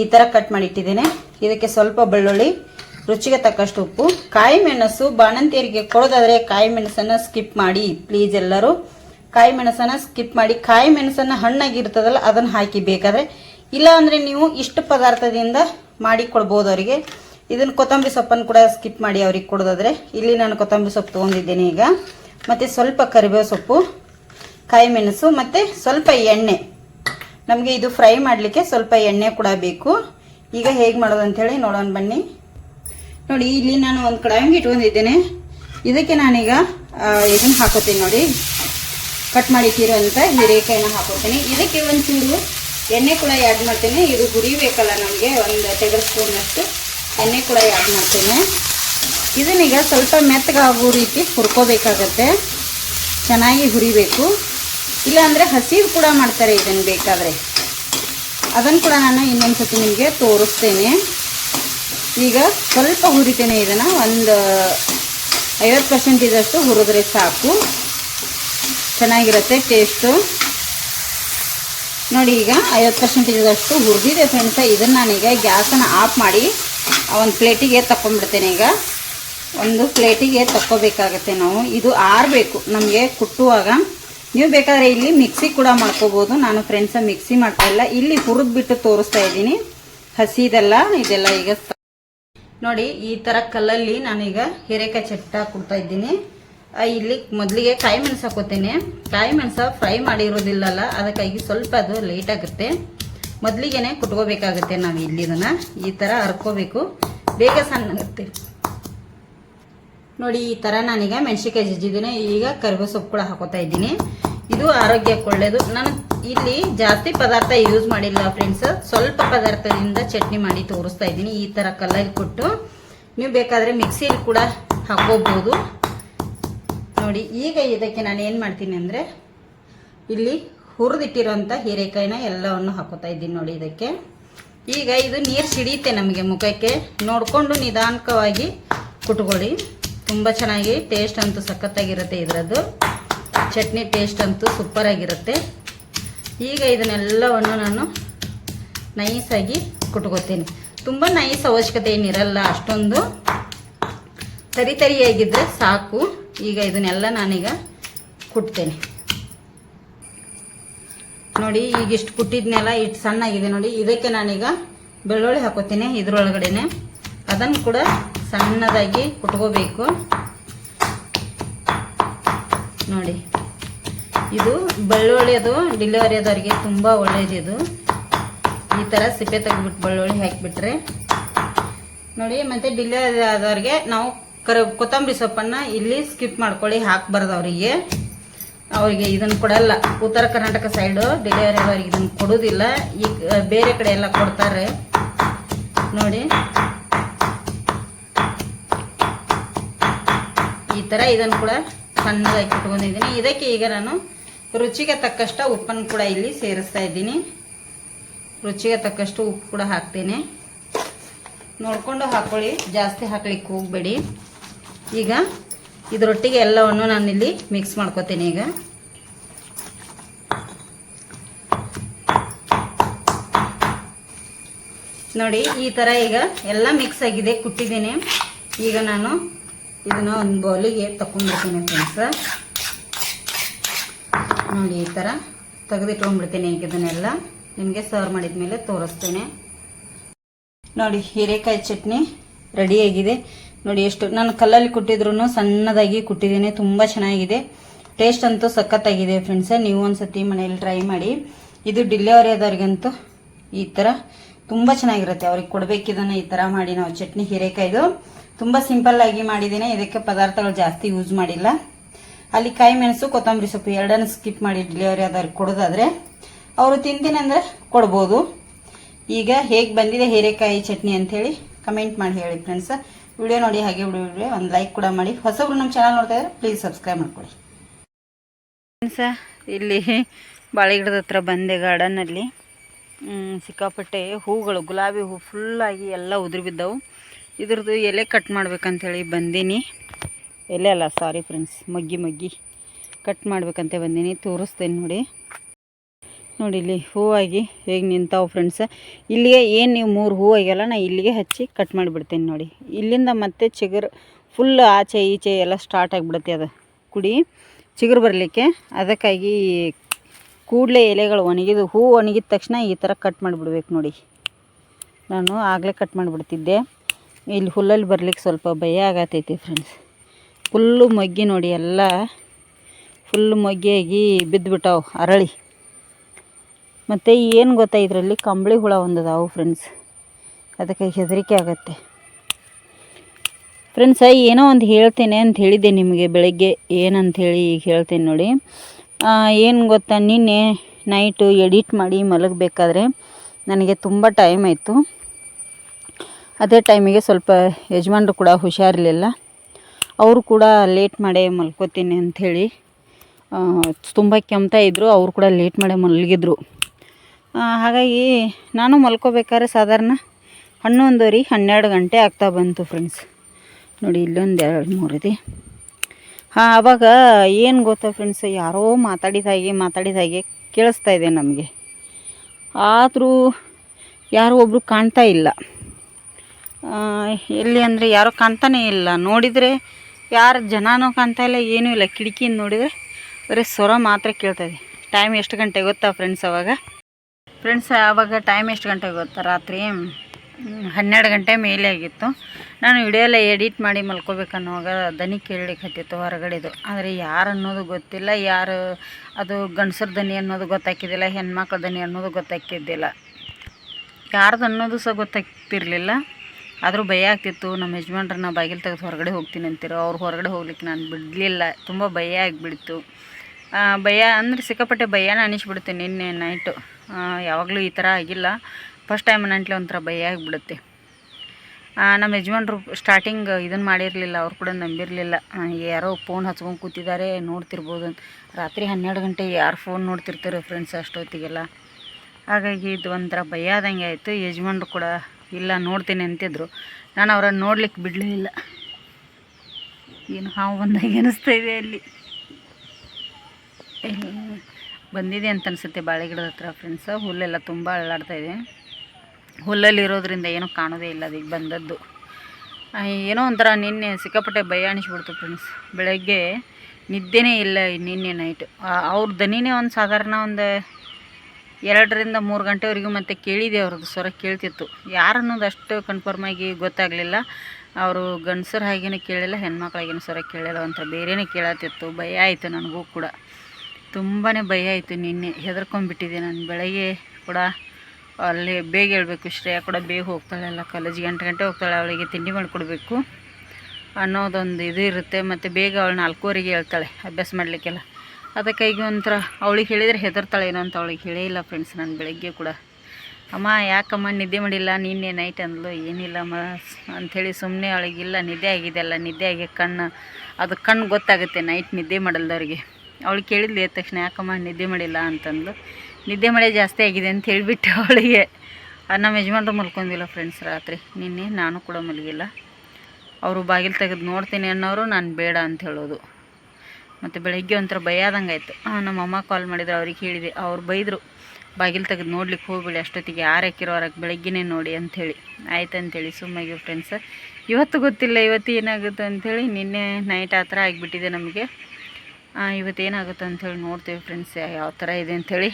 S1: ಈ ಥರ ಕಟ್ ಮಾಡಿಟ್ಟಿದ್ದೇನೆ. ಇದಕ್ಕೆ ಸ್ವಲ್ಪ ಬೆಳ್ಳುಳ್ಳಿ, ರುಚಿಗೆ ತಕ್ಕಷ್ಟು ಉಪ್ಪು, ಕಾಯಿ ಮೆಣಸು. ಬಾಣಂತಿಯರಿಗೆ ಕೊಡೋದಾದರೆ ಕಾಯಿ ಮೆಣಸನ್ನು ಸ್ಕಿಪ್ ಮಾಡಿ ಪ್ಲೀಸ್ ಎಲ್ಲರೂ. ಕಾಯಿ ಮೆಣಸನ್ನು ಸ್ಕಿಪ್ ಮಾಡಿ, ಕಾಯಿ ಮೆಣಸನ್ನು ಹಣ್ಣಾಗಿರ್ತದಲ್ಲ, ಅದನ್ನು ಹಾಕಿ ಬೇಕಾದರೆ ಇಲ್ಲ ಅಂದರೆ ನೀವು ಇಷ್ಟು ಪದಾರ್ಥದಿಂದ ಮಾಡಿ ಕೊಡ್ಬೋದು ಅವರಿಗೆ. ಇದನ್ನು ಕೊತ್ತಂಬರಿ ಸೊಪ್ಪನ್ನು ಕೂಡ ಸ್ಕಿಪ್ ಮಾಡಿ ಅವ್ರಿಗೆ ಕೊಡೋದಾದರೆ. ಇಲ್ಲಿ ನಾನು ಕೊತ್ತಂಬರಿ ಸೊಪ್ಪು ತೊಗೊಂಡಿದ್ದೇನೆ ಈಗ. ಮತ್ತು ಸ್ವಲ್ಪ ಕರಿಬೇವು ಸೊಪ್ಪು ಕಾಯಿ ಮೆಣಸು ಮತ್ತು ಸ್ವಲ್ಪ ಎಣ್ಣೆ. ನಮಗೆ ಇದು ಫ್ರೈ ಮಾಡಲಿಕ್ಕೆ ಸ್ವಲ್ಪ ಎಣ್ಣೆ ಕೂಡ ಬೇಕು. ಈಗ ಹೇಗೆ ಮಾಡೋದು ಅಂಥೇಳಿ ನೋಡೋಣ ಬನ್ನಿ. ನೋಡಿ, ಇಲ್ಲಿ ನಾನು ಒಂದು ಕಡಾಯಿಗೆ ಇಟ್ಕೊಂಡಿದ್ದೇನೆ. ಇದಕ್ಕೆ ನಾನೀಗ ಇದನ್ನು ಹಾಕೋತೀನಿ ನೋಡಿ. ಕಟ್ ಮಾಡಿ ಅಂತ ಹೀರೆಕಾಯಿನ ಹಾಕೋತೀನಿ. ಇದಕ್ಕೆ ಒಂಚೂರು ಎಣ್ಣೆ ಕೂಡ ಆ್ಯಡ್ ಮಾಡ್ತೀನಿ. ಇದು ಹುರಿಬೇಕಲ್ಲ ನಮಗೆ, ಒಂದು ಟೇಬಲ್ ಸ್ಪೂನಷ್ಟು ಎಣ್ಣೆ ಕೂಡ ಆ್ಯಡ್ ಮಾಡ್ತೀನಿ. ಇದನ್ನೀಗ ಸ್ವಲ್ಪ ಮೆತ್ತಗಾಗೋ ರೀತಿ ಹುರ್ಕೋಬೇಕಾಗತ್ತೆ. ಚೆನ್ನಾಗಿ ಹುರಿಬೇಕು. ಇಲ್ಲಾಂದರೆ ಹಸಿವು ಕೂಡ ಮಾಡ್ತಾರೆ ಇದನ್ನು ಬೇಕಾದರೆ. ಅದನ್ನು ಕೂಡ ನಾನು ಇನ್ನೊಂದು ಸತಿ ನಿಮಗೆ ತೋರಿಸ್ತೇನೆ. ಈಗ ಸ್ವಲ್ಪ ಹುರಿತೇನೆ ಇದನ್ನು. ಒಂದು ಐವತ್ತು ಪರ್ಸೆಂಟ್ ಇದಷ್ಟು ಹುರಿದ್ರೆ ಸಾಕು. ಚೆನ್ನಾಗಿರುತ್ತೆ ಟೇಸ್ಟು ನೋಡಿ ಈಗ ಐವತ್ತು ಪರ್ಸೆಂಟ್ ಇದಷ್ಟು ಹುರಿದಿದೆ ಫ್ರೆಂಡ್ಸ ಇದನ್ನು ನಾನೀಗ ಗ್ಯಾಸನ್ನು ಆಫ್ ಮಾಡಿ ಒಂದು ಪ್ಲೇಟಿಗೆ ತಗೊಂಡ್ಬಿಡ್ತೇನೆ ಈಗ. ಒಂದು ಪ್ಲೇಟಿಗೆ ತಕ್ಕೋಬೇಕಾಗತ್ತೆ ನಾವು. ಇದು ಆರಬೇಕು. ನಮಗೆ ಕುಟ್ಟುವಾಗ. ನೀವು ಬೇಕಾದರೆ ಇಲ್ಲಿ ಮಿಕ್ಸಿ ಕೂಡ ಮಾಡ್ಕೋಬೋದು. ನಾನು ಫ್ರೆಂಡ್ಸ ಮಿಕ್ಸಿ ಮಾಡ್ತಾ ಇಲ್ಲ. ಇಲ್ಲಿ ಹುರಿದ್ಬಿಟ್ಟು ತೋರಿಸ್ತಾ ಇದ್ದೀನಿ. ಹಸಿದೆಲ್ಲ, ಇದೆಲ್ಲ ಈಗ ನೋಡಿ, ಈ ಥರ ಕಲ್ಲಲ್ಲಿ ನಾನೀಗ ಹೀರೆಕಾಯಿ ಚಟ್ಟ ಕೊಡ್ತಾ ಇದ್ದೀನಿ. ಇಲ್ಲಿ ಮೊದಲಿಗೆ ಕಾಯಿ ಮೆಣಸು ಹಾಕೋತೇನೆ. ಕಾಯಿ ಮೆಣಸು ಫ್ರೈ ಮಾಡಿರೋದಿಲ್ಲಲ್ಲ, ಅದಕ್ಕಾಗಿ ಸ್ವಲ್ಪ ಅದು ಲೇಟ್ ಆಗುತ್ತೆ. ಮೊದಲಿಗೆನೆ ಕುಟ್ಕೋಬೇಕಾಗುತ್ತೆ ನಾವು ಇಲ್ಲಿ ಇದನ್ನು ಈ ಥರ ಹರ್ಕೋಬೇಕು ಬೇಗ ಸಣ್ಣಗುತ್ತೆ ನೋಡಿ, ಈ ಥರ ನಾನೀಗ ಮೆಣಸಿನ್ಕಾಯಿ ಜಜ್ಜಿದ್ದೀನಿ ಈಗ ಕರಿಬೇವು ಸೊಪ್ಪು ಕೂಡ ಹಾಕೋತಾ ಇದ್ದೀನಿ. ಇದು ಆರೋಗ್ಯಕ್ಕೆ ಒಳ್ಳೆಯದು ನಾನು ಇಲ್ಲಿ ಜಾಸ್ತಿ ಪದಾರ್ಥ ಯೂಸ್ ಮಾಡಿಲ್ಲ ಫ್ರೆಂಡ್ಸ್ ಸ್ವಲ್ಪ ಪದಾರ್ಥದಿಂದ ಚಟ್ನಿ ಮಾಡಿ ತೋರಿಸ್ತಾ ಇದ್ದೀನಿ. ಈ ಥರ ಕಲರ್ ಕೊಟ್ಟು. ನೀವು ಬೇಕಾದರೆ ಮಿಕ್ಸಿಯಲ್ಲಿ ಕೂಡ ಹಾಕೋಬೋದು ನೋಡಿ, ಈಗ ಇದಕ್ಕೆ ನಾನು ಏನು ಮಾಡ್ತೀನಿ ಅಂದರೆ ಇಲ್ಲಿ ಹುರಿದಿಟ್ಟಿರೋಂಥ ಹೀರೆಕಾಯಿನ ಎಲ್ಲವನ್ನು ಹಾಕೋತಾ ಇದ್ದೀನಿ ನೋಡಿ ಇದಕ್ಕೆ. ಈಗ ಇದು ನೀರು ಸಿಡಿಯುತ್ತೆ ನಮಗೆ ಮುಖಕ್ಕೆ. ನೋಡಿಕೊಂಡು ನಿಧಾನಕವಾಗಿ ಕುಟ್ಕೊಳ್ಳಿ. ತುಂಬ ಚೆನ್ನಾಗಿ ಟೇಸ್ಟ್ ಅಂತೂ ಸಖತ್ತಾಗಿರುತ್ತೆ ಇದರದ್ದು. ಚಟ್ನಿ ಟೇಸ್ಟ್ ಅಂತೂ ಸೂಪರಾಗಿರುತ್ತೆ ಈಗ ಇದನ್ನೆಲ್ಲವನ್ನು ನಾನು ನೈಸಾಗಿ ಕುಟ್ಕೋತೀನಿ ತುಂಬ ನೈಸ್ ಅವಶ್ಯಕತೆ ಏನಿರಲ್ಲ ಅಷ್ಟೊಂದು. ತರಿ ತರಿಯಾಗಿದ್ದರೆ ಸಾಕು. ಈಗ ಇದನ್ನೆಲ್ಲ ನಾನೀಗ ಕುಟ್ತೇನೆ. ನೋಡಿ, ಈಗ ಇಷ್ಟು ಕುಟ್ಟಿದ್ನೆಲ್ಲ, ಇಷ್ಟು ಸಣ್ಣಾಗಿದೆ ನೋಡಿ. ಇದಕ್ಕೆ ನಾನೀಗ ಬೆಳ್ಳುಳ್ಳಿ ಹಾಕೋತೀನಿ ಇದ್ರೊಳಗಡೆನೆ. ಅದನ್ನು ಕೂಡ ಸಣ್ಣದಾಗಿ ಕುಟ್ಕೋಬೇಕು. ನೋಡಿ, ಇದು ಬೆಳ್ಳುಳ್ಳಿ ಅದು ಡೆಲಿವರಿ ಆದವ್ರಿಗೆ ತುಂಬ ಇದು. ಈ ಥರ ಸಿಪ್ಪೆ ತೆಗೆದ್ಬಿಟ್ಟು ಬೆಳ್ಳುಳ್ಳಿ ಹಾಕಿಬಿಟ್ರೆ. ನೋಡಿ, ಮತ್ತು ಡೆಲಿವರಿ ಆದವ್ರಿಗೆ ನಾವು ಕರ ಕೊತ್ತಂಬರಿ ಸೊಪ್ಪನ್ನು ಇಲ್ಲಿ ಸ್ಕಿಪ್ ಮಾಡ್ಕೊಳ್ಳಿ ಹಾಕ್ಬಾರ್ದು ಅವರಿಗೆ ಅವರಿಗೆ ಇದನ್ನು ಕೊಡಲ್ಲ. ಉತ್ತರ ಕರ್ನಾಟಕ ಸೈಡು ಡೆಲಿವರಿ ಅವ್ರಿಗೆ ಇದನ್ನು ಕೊಡೋದಿಲ್ಲ. ಈಗ ಬೇರೆ ಕಡೆ ಎಲ್ಲ ಕೊಡ್ತಾರೆ. ನೋಡಿ. ಈ ಥರ ಇದನ್ನು ಕೂಡ ಸಣ್ಣದಾಗಿ ಇಟ್ಕೊಂಡಿದ್ದೀನಿ. ಇದಕ್ಕೆ ಈಗ ನಾನು ರುಚಿಗೆ ತಕ್ಕಷ್ಟು ಉಪ್ಪನ್ನು ಕೂಡ ಇಲ್ಲಿ ಸೇರಿಸ್ತಾ ಇದ್ದೀನಿ. ರುಚಿಗೆ ತಕ್ಕಷ್ಟು ಉಪ್ಪು ಕೂಡ ಹಾಕ್ತೇನೆ. ನೋಡಿಕೊಂಡು ಹಾಕೊಳ್ಳಿ. ಜಾಸ್ತಿ ಹಾಕ್ಲಿಕ್ಕೆ ಹೋಗಬೇಡಿ. ಈಗ ಇದರೊಟ್ಟಿಗೆ ಎಲ್ಲವನ್ನು ನಾನಿಲ್ಲಿ ಮಿಕ್ಸ್ ಮಾಡ್ಕೋತೀನಿ ಈಗ. ನೋಡಿ, ಈ ಥರ ಈಗ ಎಲ್ಲ ಮಿಕ್ಸ್ ಆಗಿದೆ, ಕುಟ್ಟಿದ್ದೀನಿ. ಈಗ ನಾನು ಇದನ್ನು ಒಂದು ಬೌಲಿಗೆ ತಗೊಂಡ್ಬಿಡ್ತೀನಿ ಫ್ರೆಂಡ್ಸ್ ನೋಡಿ, ಈ ಥರ ತೆಗೆದಿಟ್ಕೊಂಡ್ಬಿಡ್ತೀನಿ ಈಗ ಇದನ್ನೆಲ್ಲ. ನಿಮಗೆ ಸರ್ವ್ ಮಾಡಿದ ಮೇಲೆ ತೋರಿಸ್ತೇನೆ. ನೋಡಿ, ಹೀರೆಕಾಯಿ ಚಟ್ನಿ ರೆಡಿಯಾಗಿದೆ ನೋಡಿ ಎಷ್ಟು ನಾನು ಕಲ್ಲಲ್ಲಿ ಕುಟ್ಟಿದ್ರು ಸಣ್ಣದಾಗಿ ಕುಟ್ಟಿದ್ದೀನಿ, ತುಂಬ ಚೆನ್ನಾಗಿದೆ. ಟೇಸ್ಟ್ ಅಂತೂ ಸಖತ್ತಾಗಿದೆ ಫ್ರೆಂಡ್ಸ್ ನೀವು ಒಂದ್ಸತಿ ಮನೆಯಲ್ಲಿ ಟ್ರೈ ಮಾಡಿ. ಇದು ಡೆಲಿವರಿ ಆದವ್ರಿಗಂತೂ ಈ ಥರ ತುಂಬ ಚೆನ್ನಾಗಿರುತ್ತೆ. ಅವ್ರಿಗೆ ಕೊಡಬೇಕಿದನ್ನು ಈ ಥರ ಮಾಡಿ ನಾವು ಚಟ್ನಿ ಹೀರೆಕಾಯ್ದು. ತುಂಬ ಸಿಂಪಲ್ ಆಗಿ ಮಾಡಿದ್ದೀನಿ, ಇದಕ್ಕೆ ಪದಾರ್ಥಗಳು ಜಾಸ್ತಿ ಯೂಸ್ ಮಾಡಿಲ್ಲ. ಅಲ್ಲಿ ಕಾಯಿ ಮೆಣಸು, ಕೊತ್ತಂಬರಿ ಸೊಪ್ಪು ಎರಡನ್ನು ಸ್ಕಿಪ್ ಮಾಡಿ ಡಿಲಿವರಿ ಆದವ್ರಿಗೆ ಕೊಡೋದಾದ್ರೆ ಅವರು ತಿಂತೀನಿ ಅಂದರೆ ಕೊಡ್ಬೋದು. ಈಗ ಹೇಗೆ ಬಂದಿದೆ ಹೀರೆಕಾಯಿ ಚಟ್ನಿ ಅಂಥೇಳಿ ಕಮೆಂಟ್ ಮಾಡಿ ಹೇಳಿ ಫ್ರೆಂಡ್ಸ್ ವಿಡಿಯೋ ನೋಡಿ ಹಾಗೆ ವಿಡಿಯೋ ಒಂದು ಲೈಕ್ ಕೂಡ ಮಾಡಿ. ಹೊಸಬ್ರು ನಮ್ಮ ಚಾನಲ್ ನೋಡ್ತಾ ಇದ್ರೆ ಪ್ಲೀಸ್ ಸಬ್ಸ್ಕ್ರೈಬ್ ಮಾಡ್ಕೊಳ್ಳಿ. ಫ್ರೆಂಡ್ಸ ಇಲ್ಲಿ ಬಾಳೆಗಿಡದ ಹತ್ರ ಬಂದೆ ಗಾರ್ಡನ್ನಲ್ಲಿ ಸಿಕ್ಕಾಪಟ್ಟೆ ಹೂಗಳು, ಗುಲಾಬಿ ಹೂ ಫುಲ್ಲಾಗಿ ಎಲ್ಲ ಉದುರಿ ಬಿದ್ದವು. ಇದ್ರದ್ದು ಎಲೆ ಕಟ್ ಮಾಡ್ಬೇಕಂತೇಳಿ ಬಂದೀನಿ. ಎಲೆ ಅಲ್ಲ ಸಾರಿ ಫ್ರೆಂಡ್ಸ್ ಮಗ್ಗಿ ಮಗ್ಗಿ ಕಟ್ ಮಾಡ್ಬೇಕಂತ ಬಂದೀನಿ. ತೋರಿಸ್ತೇನೆ ನೋಡಿ. ನೋಡಿ ಇಲ್ಲಿ ಹೂವಾಗಿ ಹೇಗೆ ನಿಂತಾವೆ ಫ್ರೆಂಡ್ಸ್ ಇಲ್ಲಿಗೆ ಏನು ನೀವು ಮೂರು ಹೂ ಆಗ್ಯಲ್ಲ ನಾ ಇಲ್ಲಿಗೆ ಹಚ್ಚಿ ಕಟ್ ಮಾಡಿಬಿಡ್ತೀನಿ ನೋಡಿ. ಇಲ್ಲಿಂದ ಮತ್ತೆ ಚಿಗುರು ಫುಲ್ ಆಚೆ ಈಚೆ ಎಲ್ಲ ಸ್ಟಾರ್ಟ್ ಆಗಿಬಿಡುತ್ತೆ ಅದು ಕುಡಿ. ಚಿಗುರು ಬರಲಿಕ್ಕೆ ಅದಕ್ಕಾಗಿ ಕೂಡಲೇ ಎಲೆಗಳು ಒಣಗಿದು, ಹೂ ಒಣಗಿದ ತಕ್ಷಣ ಈ ಥರ ಕಟ್ ಮಾಡಿಬಿಡ್ಬೇಕು ನೋಡಿ. ನಾನು ಆಗಲೇ ಕಟ್ ಮಾಡಿಬಿಡ್ತಿದ್ದೆ. ಇಲ್ಲಿ ಹುಲ್ಲಲ್ಲಿ ಬರ್ಲಿಕ್ಕೆ ಸ್ವಲ್ಪ ಭಯ ಆಗತೈತಿ ಫ್ರೆಂಡ್ಸ್ ಫುಲ್ಲು ಮೊಗ್ಗಿ ನೋಡಿ ಎಲ್ಲ ಫುಲ್ಲು ಮೊಗ್ಗಿಯಾಗಿ ಬಿದ್ದುಬಿಟ್ಟವು ಅರಳಿ. ಮತ್ತು ಏನು ಗೊತ್ತಾ ಇದರಲ್ಲಿ? ಕಂಬಳಿ ಹುಳ ಒಂದದಾವು ಫ್ರೆಂಡ್ಸ್ ಅದಕ್ಕೆ ಹೆದರಿಕೆ ಆಗತ್ತೆ. ಫ್ರೆಂಡ್ಸ್ ಏನೋ ಒಂದು ಹೇಳ್ತೇನೆ ಅಂತ ಹೇಳಿದ್ದೆ ನಿಮಗೆ ಬೆಳಗ್ಗೆ. ಏನಂಥೇಳಿ ಈಗ ಹೇಳ್ತೇನೆ ನೋಡಿ. ಏನು ಗೊತ್ತಾ? ನಿನ್ನೆ ನೈಟು ಎಡಿಟ್ ಮಾಡಿ ಮಲಗಬೇಕಾದ್ರೆ ನನಗೆ ತುಂಬ ಟೈಮ್ ಆಯಿತು. ಅದೇ ಟೈಮಿಗೆ ಸ್ವಲ್ಪ ಯಜಮಾನ್ರು ಕೂಡ ಹುಷಾರಿರಲಿಲ್ಲ. ಅವರು ಕೂಡ ಲೇಟ್ ಮಾಡೇ ಮಲ್ಕೋತೀನಿ ಅಂಥೇಳಿ ತುಂಬ ಕೆಮ್ತಾ ಇದ್ದರು ಅವರು ಕೂಡ ಲೇಟ್ ಮಾಡೇ ಮಲಗಿದ್ರು. ಹಾಗಾಗಿ ನಾನು ಮಲ್ಕೋಬೇಕಾದ್ರೆ ಸಾಧಾರಣ ಹನ್ನೊಂದುವರೆ, ಹನ್ನೆರಡು ಗಂಟೆ ಆಗ್ತಾ ಬಂತು ಫ್ರೆಂಡ್ಸ್ ನೋಡಿ, ಇಲ್ಲೊಂದು ಎರಡು ಮೂರು ಇದೆ. ಹಾಂ ಆವಾಗ ಏನು ಗೊತ್ತಾ ಫ್ರೆಂಡ್ಸ್ ಯಾರೋ ಮಾತಾಡಿದ ಹಾಗೆ ಮಾತಾಡಿದ ಹಾಗೆ ಕೇಳಿಸ್ತಾ ಇದೆ ನಮಗೆ. ಆದರೂ ಯಾರೋ ಒಬ್ಬರು ಕಾಣ್ತಾ ಇಲ್ಲ. ಎಲ್ಲಿ ಅಂದರೆ ಯಾರೋ ಕಾಣ್ತಾನೇ ಇಲ್ಲ. ನೋಡಿದರೆ ಯಾರು ಜನನೂ ಕಾಣ್ತಾ ಇಲ್ಲ, ಏನೂ ಇಲ್ಲ. ಕಿಟಕಿಯಿಂದ ನೋಡಿದರೆ ಬರೀ ಸ್ವರ ಮಾತ್ರ ಕೇಳ್ತಾ ಇದೆ. ಟೈಮ್ ಎಷ್ಟು ಗಂಟೆ ಗೊತ್ತಾ ಫ್ರೆಂಡ್ಸ್ ಅವಾಗ? ಫ್ರೆಂಡ್ಸ್ ಆವಾಗ ಟೈಮ್ ಎಷ್ಟು ಗಂಟೆಗೆ ಗೊತ್ತಾ? ರಾತ್ರಿ ಹನ್ನೆರಡು ಗಂಟೆ ಮೇಲೆ ಆಗಿತ್ತು. ನಾನು ವಿಡಿಯೋ ಎಲ್ಲ ಎಡಿಟ್ ಮಾಡಿ ಮಲ್ಕೋಬೇಕನ್ನುವಾಗ ದನಿ ಕೇಳಲಿಕ್ಕೆ ಹತ್ತಿತ್ತು ಹೊರಗಡೆದು. ಆದರೆ ಯಾರು ಅನ್ನೋದು ಗೊತ್ತಿಲ್ಲ, ಯಾರು ಅದು ಗಂಡಸರ ದನಿ ಅನ್ನೋದು ಗೊತ್ತಾಕಿದ್ದಿಲ್ಲ, ಹೆಣ್ಮಕ್ಳ ದನಿ ಅನ್ನೋದು ಗೊತ್ತಾಕಿದ್ದಿಲ್ಲ. ಯಾರ್ದು ಅನ್ನೋದು ಸಹ ಗೊತ್ತಾಗ್ತಿರ್ಲಿಲ್ಲ. ಆದರೂ ಭಯ ಆಗ್ತಿತ್ತು, ನಮ್ಮ ಯಜಮಾನ್ರನ್ನ ಬಾಗಿಲು ತೆಗೆದು ಹೊರಗಡೆ ಹೋಗ್ತೀನಿ ಅಂತಿರೋ. ಅವ್ರು ಹೊರಗಡೆ ಹೋಗ್ಲಿಕ್ಕೆ ನಾನು ಬಿಡಲಿಲ್ಲ. ತುಂಬ ಭಯ ಆಗಿಬಿಡ್ತು. ಭಯ ಅಂದರೆ ಸಿಕ್ಕಾಪಟ್ಟೆ ಭಯನ ಅನಿಸ್ಬಿಡ್ತೀನಿ ನಿನ್ನೆ ನೈಟು ಯಾವಾಗಲೂ ಈ ಥರ ಆಗಿಲ್ಲ. ಫಸ್ಟ್ ಟೈಮ್ ನೆಂಟ್ಲಿ ಒಂಥರ ಭಯ ಆಗಿಬಿಡುತ್ತೆ. ನಮ್ಮ ಯಜಮಾನ್ರು ಸ್ಟಾರ್ಟಿಂಗ್ ಇದನ್ನು ಮಾಡಿರಲಿಲ್ಲ, ಅವ್ರು ಕೂಡ ನಂಬಿರಲಿಲ್ಲ. ಯಾರೋ ಫೋನ್ ಹಚ್ಕೊಂಡು ಕೂತಿದ್ದಾರೆ ನೋಡ್ತಿರ್ಬೋದು ಅಂತ. ರಾತ್ರಿ ಹನ್ನೆರಡು ಗಂಟೆ ಯಾರು ಫೋನ್ ನೋಡ್ತಿರ್ತಾರೆ ಫ್ರೆಂಡ್ಸ್ ಅಷ್ಟೊತ್ತಿಗೆಲ್ಲ. ಹಾಗಾಗಿ ಇದು ಒಂಥರ ಭಯ ಆದಂಗೆ ಆಯಿತು. ಯಜಮಾನ್ರು ಕೂಡ, ಇಲ್ಲ, ನೋಡ್ತೀನಿ ಅಂತಿದ್ರು. ನಾನು ಅವ್ರನ್ನ ನೋಡ್ಲಿಕ್ಕೆ ಬಿಡಲೇ ಇಲ್ಲ ಏನು ಹಾವು ಬಂದಾಗ ಅನಿಸ್ತಾ ಇದೆ ಅಲ್ಲಿ. ಬಂದಿದೆ ಅಂತ ಅನಿಸುತ್ತೆ ಬಾಳೆಗಿಡದ ಹತ್ರ ಫ್ರೆಂಡ್ಸ್ ಹುಲ್ಲೆಲ್ಲ ತುಂಬ ಅಳ್ಳಾಡ್ತಾ ಇದೆ. ಹುಲ್ಲಲ್ಲಿ ಇರೋದ್ರಿಂದ ಏನೂ ಕಾಣೋದೇ ಇಲ್ಲ ಅದಕ್ಕೆ ಬಂದದ್ದು. ಏನೋ ಒಂಥರ ನಿನ್ನೆ ಸಿಕ್ಕಾಪಟ್ಟೆ ಭಯ ಅನಿಸ್ಬಿಡ್ತು ಫ್ರೆಂಡ್ಸ್ ಬೆಳಗ್ಗೆ ನಿದ್ದೆನೇ ಇಲ್ಲ ನಿನ್ನೆ ನೈಟ್ ಅವ್ರ ದನಿನೇ ಒಂದು ಸಾಧಾರಣ ಒಂದು ಎರಡರಿಂದ ಮೂರು ಗಂಟೆವರೆಗೂ ಮತ್ತೆ ಕೇಳಿದೆ ಅವ್ರದ್ದು ಸ್ವರ ಕೇಳ್ತಿತ್ತು. ಯಾರು ಅನ್ನೋದು ಅಷ್ಟು ಕನ್ಫರ್ಮ್ ಆಗಿ ಗೊತ್ತಾಗಲಿಲ್ಲ. ಅವರು ಗಂಡಸರ ಹಾಗೇನೂ ಕೇಳಿಲ್ಲ ಹೆಣ್ಮಕ್ಳಾಗೇನು ಸ್ವರ ಕೇಳಿಲ್ಲ ಒಂಥರ ಬೇರೆನೇ ಕೇಳತ್ತಿತ್ತು ಭಯ ಆಯಿತು ನನಗೂ ಕೂಡ. ತುಂಬಾ ಭಯ ಆಯಿತು ನಿನ್ನೆ. ಹೆದರ್ಕೊಂಡ್ಬಿಟ್ಟಿದ್ದೆ ನಾನು. ಬೆಳಗ್ಗೆ ಕೂಡ ಅಲ್ಲಿ ಬೇಗ ಹೇಳಬೇಕು, ಶ್ರೇಯ ಕೂಡ ಬೇಗ ಹೋಗ್ತಾಳೆ ಎಲ್ಲ ಕಾಲೇಜಿಗೆ ಎಂಟು ಗಂಟೆ ಹೋಗ್ತಾಳೆ, ಅವಳಿಗೆ ತಿಂಡಿ ಮಾಡಿಕೊಡ್ಬೇಕು ಅನ್ನೋದೊಂದು ಇದು ಇರುತ್ತೆ. ಮತ್ತು ಬೇಗ ಅವಳು ನಾಲ್ಕೂವರೆಗೆ ಹೇಳ್ತಾಳೆ ಅಭ್ಯಾಸ ಮಾಡಲಿಕ್ಕೆಲ್ಲ. ಅದಕ್ಕಾಗಿ ಒಂಥರ ಅವಳಿಗೆ ಹೇಳಿದರೆ ಹೆದರ್ತಾಳೆ ಏನೋ ಅಂತ ಅವಳಿಗೆ ಹೇಳೇ ಇಲ್ಲ ಫ್ರೆಂಡ್ಸ್ ನಾನು ಬೆಳಗ್ಗೆ ಕೂಡ. ಅಮ್ಮ, ಯಾಕಮ್ಮ ನಿದ್ದೆ ಮಾಡಿಲ್ಲ? ನಿನ್ನೆ ನೈಟ್ ಅಂದ್ಲು ಏನಿಲ್ಲಮ್ಮ ಅಂಥೇಳಿ ಸುಮ್ಮನೆ ಅವಳಿಗಿಲ್ಲ ನಿದ್ದೆ ಆಗಿದೆ ಅಲ್ಲ, ನಿದ್ದೆ ಆಗಿ ಕಣ್ಣು. ಅದು ಕಣ್ಣು ಗೊತ್ತಾಗುತ್ತೆ ನೈಟ್ ನಿದ್ದೆ ಮಾಡಲ್ದವ್ರಿಗೆ. ಅವಳು ಕೇಳಿದ್ಲು ಎದ್ದ ತಕ್ಷಣ ಯಾಕಮ್ಮ ನಿದ್ದೆ ಮಾಡಿಲ್ಲ ಅಂತಂದು ನಿದ್ದೆ ಮಳೆ ಜಾಸ್ತಿ ಆಗಿದೆ ಅಂತ ಹೇಳಿಬಿಟ್ಟು ಅವಳಿಗೆ ನಮ್ಮ ಯಜಮಾನ್ರು ಮಲ್ಕೊಂಡಿಲ್ಲ ಫ್ರೆಂಡ್ಸ್ ರಾತ್ರಿ. ನಿನ್ನೆ ನಾನು ಕೂಡ ಮಲಗಿಲ್ಲ. ಅವರು ಬಾಗಿಲು ತೆಗೆದು ನೋಡ್ತೀನಿ ಅನ್ನೋರು ನಾನು ಬೇಡ ಅಂತ ಹೇಳೋದು. ಮತ್ತು ಬೆಳಗ್ಗೆ ಒಂಥರ ಆಯಿತು. ನಮ್ಮ ಅಮ್ಮ ಕಾಲ್ ಮಾಡಿದ್ರು, ಅವ್ರಿಗೆ ಹೇಳಿದೆ. ಅವ್ರು ಬೈದರು, ಬಾಗಿಲು ತೆಗೆದು ನೋಡ್ಲಿಕ್ಕೆ ಹೋಗ್ಬೇಡಿ, ಅಷ್ಟೊತ್ತಿಗೆ ಯಾರು ಹಾಕಿರೋ ಹೊರಗೆ ಬೆಳಗ್ಗೆನೇ ನೋಡಿ ಅಂಥೇಳಿ ಆಯ್ತು ಅಂತೇಳಿ ಸುಮ್ಮಾಗಿ ಫ್ರೆಂಡ್ಸ್ ಇವತ್ತು ಗೊತ್ತಿಲ್ಲ, ಇವತ್ತು ಏನಾಗುತ್ತೆ ಅಂಥೇಳಿ ನಿನ್ನೆ ನೈಟ್ ಆ ಥರ ಆಗಿಬಿಟ್ಟಿದೆ ನಮಗೆ. ಇವತ್ತು ಏನಾಗುತ್ತೆ ಅಂಥೇಳಿ ನೋಡ್ತೀವಿ ಫ್ರೆಂಡ್ಸ್ ಯಾವ ಥರ ಇದೆ ಅಂಥೇಳಿ.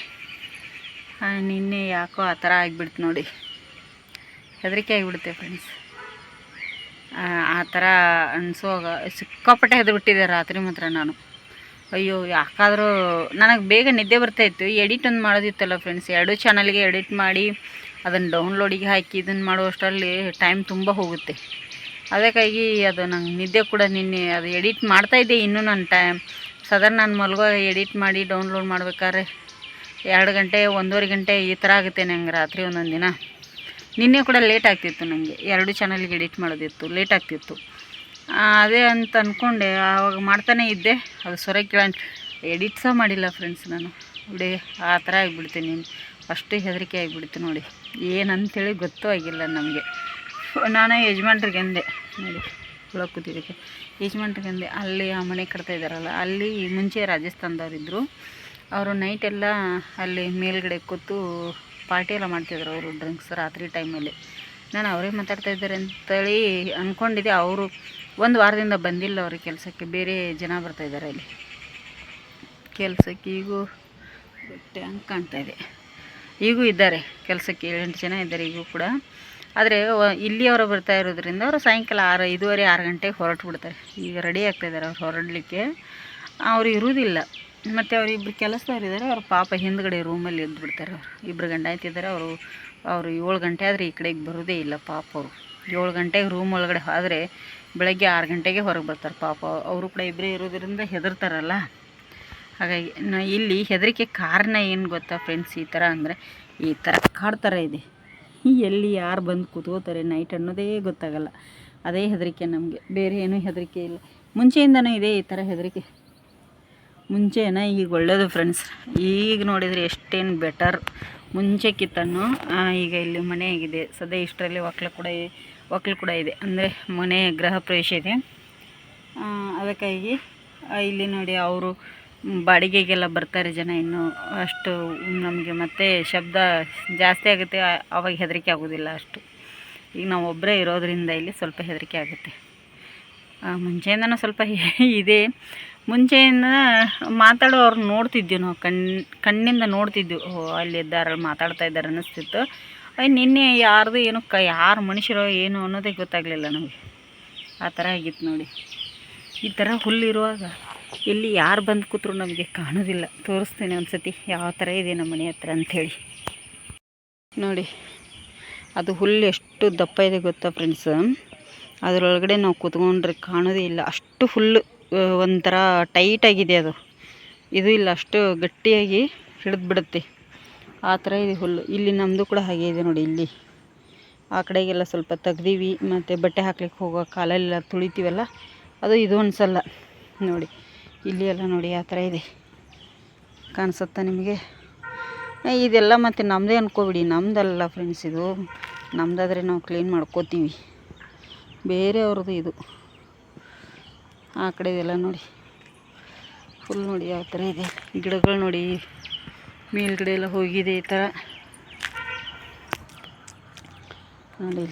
S1: ನಿನ್ನೆ ಯಾಕೋ ಆ ಥರ ಆಗಿಬಿಡ್ತು ನೋಡಿ. ಹೆದರಿಕೆ ಆಗಿಬಿಡುತ್ತೆ ಫ್ರೆಂಡ್ಸ್ ಆ ಥರ ಅನ್ಸೋವಾಗ ಸಿಕ್ಕಾಪಟ್ಟೆ ಹೆದ್ಬಿಟ್ಟಿದೆ ರಾತ್ರಿ ಮಾತ್ರ ನಾನು. ಅಯ್ಯೋ, ಯಾಕಾದರೂ ನನಗೆ ಬೇಗ ನಿದ್ದೆ ಬರ್ತಾಯಿತ್ತು ಎಡಿಟ್ ಒಂದು ಮಾಡೋದಿತ್ತಲ್ಲ ಫ್ರೆಂಡ್ಸ್ ಎರಡು ಚಾನಲ್ಗೆ ಎಡಿಟ್ ಮಾಡಿ ಅದನ್ನು ಡೌನ್ಲೋಡಿಗೆ ಹಾಕಿ ಇದನ್ನು ಮಾಡುವಷ್ಟರಲ್ಲಿ ಟೈಮ್ ತುಂಬ ಹೋಗುತ್ತೆ. ಅದಕ್ಕಾಗಿ ಅದು ನಂಗೆ ನಿದ್ದೆ ಕೂಡ ನಿನ್ನೆ ಅದು ಎಡಿಟ್ ಮಾಡ್ತಾಯಿದ್ದೆ ಇನ್ನೂ ನಾನು ಟೈಮ್ ಸಾಧಾರಣ ನಾನು ಮಲ್ಗೋ ಎಡಿಟ್ ಮಾಡಿ ಡೌನ್ಲೋಡ್ ಮಾಡ್ಬೇಕಾದ್ರೆ ಎರಡು ಗಂಟೆ, ಒಂದೂವರೆ ಗಂಟೆ ಈ ಥರ ಆಗುತ್ತೆ ನಂಗೆ ರಾತ್ರಿ ಒಂದೊಂದು ದಿನ. ನಿನ್ನೆ ಕೂಡ ಲೇಟ್ ಆಗ್ತಿತ್ತು ನನಗೆ ಎರಡು ಚಾನಲ್ಗೆ ಎಡಿಟ್ ಮಾಡೋದಿತ್ತು ಲೇಟ್ ಆಗ್ತಿತ್ತು. ಅದೇ ಅಂತ ಅಂದ್ಕೊಂಡೆ ಆವಾಗ ಮಾಡ್ತಾನೆ ಇದ್ದೆ. ಅದು ಸೊರೆ ಕೇಳಂತ ಎಡಿಟ್ ಸಹ ಮಾಡಿಲ್ಲ ಫ್ರೆಂಡ್ಸ್ ನಾನು. ಬಿಡಿ ಆ ಥರ ಆಗಿಬಿಡ್ತೀನಿ ಅಷ್ಟು ಹೆದರಿಕೆ ಆಗಿಬಿಡ್ತು ನೋಡಿ. ಏನಂತೇಳಿ ಗೊತ್ತೂ ಆಗಿಲ್ಲ ನಮಗೆ. ನಾನು ಯಜಮಾನ್ರಿಗೆ ಅಂದೆ, ನೋಡಿ ಒಳಗೆ ಕೂತಿದ್ದಕ್ಕೆ. ಯಜಮಾನ್ರಿಗೆ ಅಂದೆ ಅಲ್ಲಿ ಆ ಮನೆ ಕಟ್ತಾ ಇದ್ದಾರಲ್ಲ, ಅಲ್ಲಿ ಮುಂಚೆ ರಾಜಸ್ಥಾನದವರಿದ್ದರು ಅವರು ನೈಟೆಲ್ಲ ಅಲ್ಲಿ ಮೇಲ್ಗಡೆ ಕೂತು ಪಾರ್ಟಿ ಎಲ್ಲ ಮಾಡ್ತಿದ್ರು ಅವರು ಡ್ರಿಂಕ್ಸ್ ರಾತ್ರಿ ಟೈಮಲ್ಲಿ ನಾನು ಅವರೇ ಮಾತಾಡ್ತಾ ಇದ್ದಾರೆ ಅಂತೇಳಿ ಅಂದ್ಕೊಂಡಿದ್ದೆ ಅವರು ಒಂದು ವಾರದಿಂದ ಬಂದಿಲ್ಲ ಅವ್ರಿಗೆ ಕೆಲಸಕ್ಕೆ, ಬೇರೆ ಜನ ಬರ್ತಾ ಇದ್ದಾರೆ ಅಲ್ಲಿ. ಕೆಲಸಕ್ಕೆ ಈಗೂ ಟ್ಯಾಂಕ್ ಕಾಣ್ತಾ ಇದೆ. ಈಗೂ ಇದ್ದಾರೆ, ಕೆಲಸಕ್ಕೆ ಏಳೆಂಟು ಜನ ಇದ್ದಾರೆ ಈಗೂ ಕೂಡ. ಆದರೆ ಇಲ್ಲಿಯವರು ಬರ್ತಾ ಇರೋದ್ರಿಂದ ಅವರು ಸಾಯಂಕಾಲ ಆರು, ಐದೂವರೆ, ಆರು ಗಂಟೆಗೆ ಹೊರಟು ಬಿಡ್ತಾರೆ ಈಗ ರೆಡಿ ಆಗ್ತಾ ಇದ್ದಾರೆ ಅವ್ರು ಹೊರಡಲಿಕ್ಕೆ. ಅವರು ಇರುವುದಿಲ್ಲ ಮತ್ತು ಅವರಿಬ್ಬರು ಕೆಲಸದವ್ರು ಇದ್ದಾರೆ, ಅವ್ರ ಪಾಪ ಹಿಂದ್ಗಡೆ ರೂಮಲ್ಲಿ ಎದ್ದು ಬಿಡ್ತಾರೆ ಅವರು. ಇಬ್ಬರು ಗಂಡ ಆಯ್ತಿದ್ದಾರೆ ಅವರು ಅವರು ಏಳು ಗಂಟೆ ಆದರೆ ಈ ಕಡೆಗೆ ಬರೋದೇ ಇಲ್ಲ ಪಾಪ ಅವರು. ಏಳು ಗಂಟೆಗೆ ರೂಮ್ ಒಳಗಡೆ ಆದರೆ ಬೆಳಗ್ಗೆ ಆರು ಗಂಟೆಗೆ ಹೊರಗೆ ಬರ್ತಾರೆ ಪಾಪ. ಅವರು ಕೂಡ ಇಬ್ಬರೇ ಇರೋದ್ರಿಂದ ಹೆದರ್ತಾರಲ್ಲ. ಹಾಗಾಗಿ ಇಲ್ಲಿ ಹೆದರಿಕೆ ಕಾರಣ ಏನು ಗೊತ್ತಾ ಫ್ರೆಂಡ್ಸ್ ಈ ಥರ ಅಂದರೆ, ಈ ಥರ ಕಾಡ್ತಾರೆ ಇದೆ. ಎಲ್ಲಿ ಯಾರು ಬಂದು ಕೂತ್ಕೋತಾರೆ ನೈಟ್ ಅನ್ನೋದೇ ಗೊತ್ತಾಗಲ್ಲ. ಅದೇ ಹೆದರಿಕೆ ನಮಗೆ. ಬೇರೆ ಏನೂ ಹೆದರಿಕೆ ಇಲ್ಲ. ಮುಂಚೆಯಿಂದನೂ ಇದೆ ಈ ಥರ ಹೆದರಿಕೆ. ಮುಂಚೆನ ಈಗ ಒಳ್ಳೇದು ಫ್ರೆಂಡ್ಸ್ ಈಗ ನೋಡಿದರೆ ಎಷ್ಟೇನು ಬೆಟರ್ ಮುಂಚೆಕ್ಕಿತ್ತನ್ನು ಈಗ ಇಲ್ಲಿ ಮನೆ ಆಗಿದೆ. ಸದ್ಯ ಇಷ್ಟರಲ್ಲಿ ಒಕ್ಕಲು ಕೂಡ ಒಕ್ಕಲು ಕೂಡ ಇದೆ. ಅಂದರೆ ಮನೆ ಗೃಹ ಪ್ರವೇಶ ಇದೆ. ಅದಕ್ಕಾಗಿ ಇಲ್ಲಿ ನೋಡಿ ಅವರು ಬಾಡಿಗೆಗೆಲ್ಲ ಬರ್ತಾರೆ ಜನ ಇನ್ನು ಅಷ್ಟು ನಮಗೆ ಮತ್ತೆ ಶಬ್ದ ಜಾಸ್ತಿ ಆಗುತ್ತೆ. ಅವಾಗ ಹೆದರಿಕೆ ಆಗೋದಿಲ್ಲ ಅಷ್ಟು. ಈಗ ನಾವು ಒಬ್ಬರೇ ಇರೋದರಿಂದ ಇಲ್ಲಿ ಸ್ವಲ್ಪ ಹೆದರಿಕೆ ಆಗುತ್ತೆ. ಮುಂಚೆಯಿಂದನೂ ಸ್ವಲ್ಪ ಇದೆ. ಮುಂಚೆಯಿಂದ ಮಾತಾಡೋರು ನೋಡ್ತಿದ್ವಿ ನಾವು. ಕಣ್, ಕಣ್ಣಿಂದ ನೋಡ್ತಿದ್ವಿ. ಓ, ಅಲ್ಲಿ ಇದ್ದಾರೆ ಮಾತಾಡ್ತಾ ಇದ್ದಾರೆ ಅನ್ನಿಸ್ತಿತ್ತು. ಅಯ್ಯ ನಿನ್ನೆ ಯಾರ್ದು ಏನು ಕ, ಯಾರು ಮನುಷ್ಯರೋ ಏನು ಅನ್ನೋದೇ ಗೊತ್ತಾಗಲಿಲ್ಲ ನಮಗೆ. ಆ ಥರ ಆಗಿತ್ತು ನೋಡಿ. ಈ ಥರ ಹುಲ್ಲಿರುವಾಗ ಇಲ್ಲಿ ಯಾರು ಬಂದು ಕೂತ್ರು ನಮಗೆ ಕಾಣೋದಿಲ್ಲ. ತೋರಿಸ್ತೇನೆ ಒಂದು ಸತಿ ಯಾವ ಥರ ಇದೆ ನಮ್ಮ ಮನೆ ಹತ್ರ ಅಂಥೇಳಿ ನೋಡಿ, ಅದು ಹುಲ್ಲು ಎಷ್ಟು ದಪ್ಪ ಇದೆ ಗೊತ್ತಾ ಫ್ರೆಂಡ್ಸ್ ಅದರೊಳಗಡೆ ನಾವು ಕೂತ್ಕೊಂಡ್ರೆ ಕಾಣೋದೇ ಇಲ್ಲ. ಅಷ್ಟು ಫುಲ್ಲು ಒಂಥರ ಟೈಟಾಗಿದೆ ಅದು. ಇದು ಇಲ್ಲ, ಅಷ್ಟು ಗಟ್ಟಿಯಾಗಿ ಹಿಡಿದು ಬಿಡುತ್ತೆ ಆ ಥರ ಇದೆ ಹುಲ್ಲು. ಇಲ್ಲಿ ನಮ್ಮದು ಕೂಡ ಹಾಗೆ ಇದೆ ನೋಡಿ ಇಲ್ಲಿ. ಆ ಕಡೆಗೆಲ್ಲ ಸ್ವಲ್ಪ ತೆಗ್ದೀವಿ, ಮತ್ತು ಬಟ್ಟೆ ಹಾಕ್ಲಿಕ್ಕೆ ಹೋಗೋ ಕಾಲೆಲ್ಲ ತುಳಿತೀವಲ್ಲ, ಅದು ಇದು ಅನ್ಸಲ್ಲ. ನೋಡಿ ಇಲ್ಲಿ ಎಲ್ಲ ನೋಡಿ ಆ ಥರ ಇದೆ. ಕಾಣಿಸುತ್ತಾ ನಿಮಗೆ? ಇದೆಲ್ಲ ಮತ್ತು ನಮ್ಮದೇ ಅನ್ಕೋಬಿಡಿ. ನಮ್ಮದಲ್ಲ ಫ್ರೆಂಡ್ಸ್ ಇದು. ನಮ್ಮದಾದರೆ ನಾವು ಕ್ಲೀನ್ ಮಾಡ್ಕೋತೀವಿ. ಬೇರೆಯವ್ರದ್ದು ಇದು. ಆ ಕಡೆ ಇದೆಲ್ಲ ನೋಡಿ. ಫುಲ್ ನೋಡಿ ಯಾವ ಥರ ಇದೆ. ಗಿಡಗಳು ನೋಡಿ. ಮೇಲ್ಗಡೆ ಎಲ್ಲ ಹೋಗಿದೆ ಈ ಥರ. ನೋಡಿ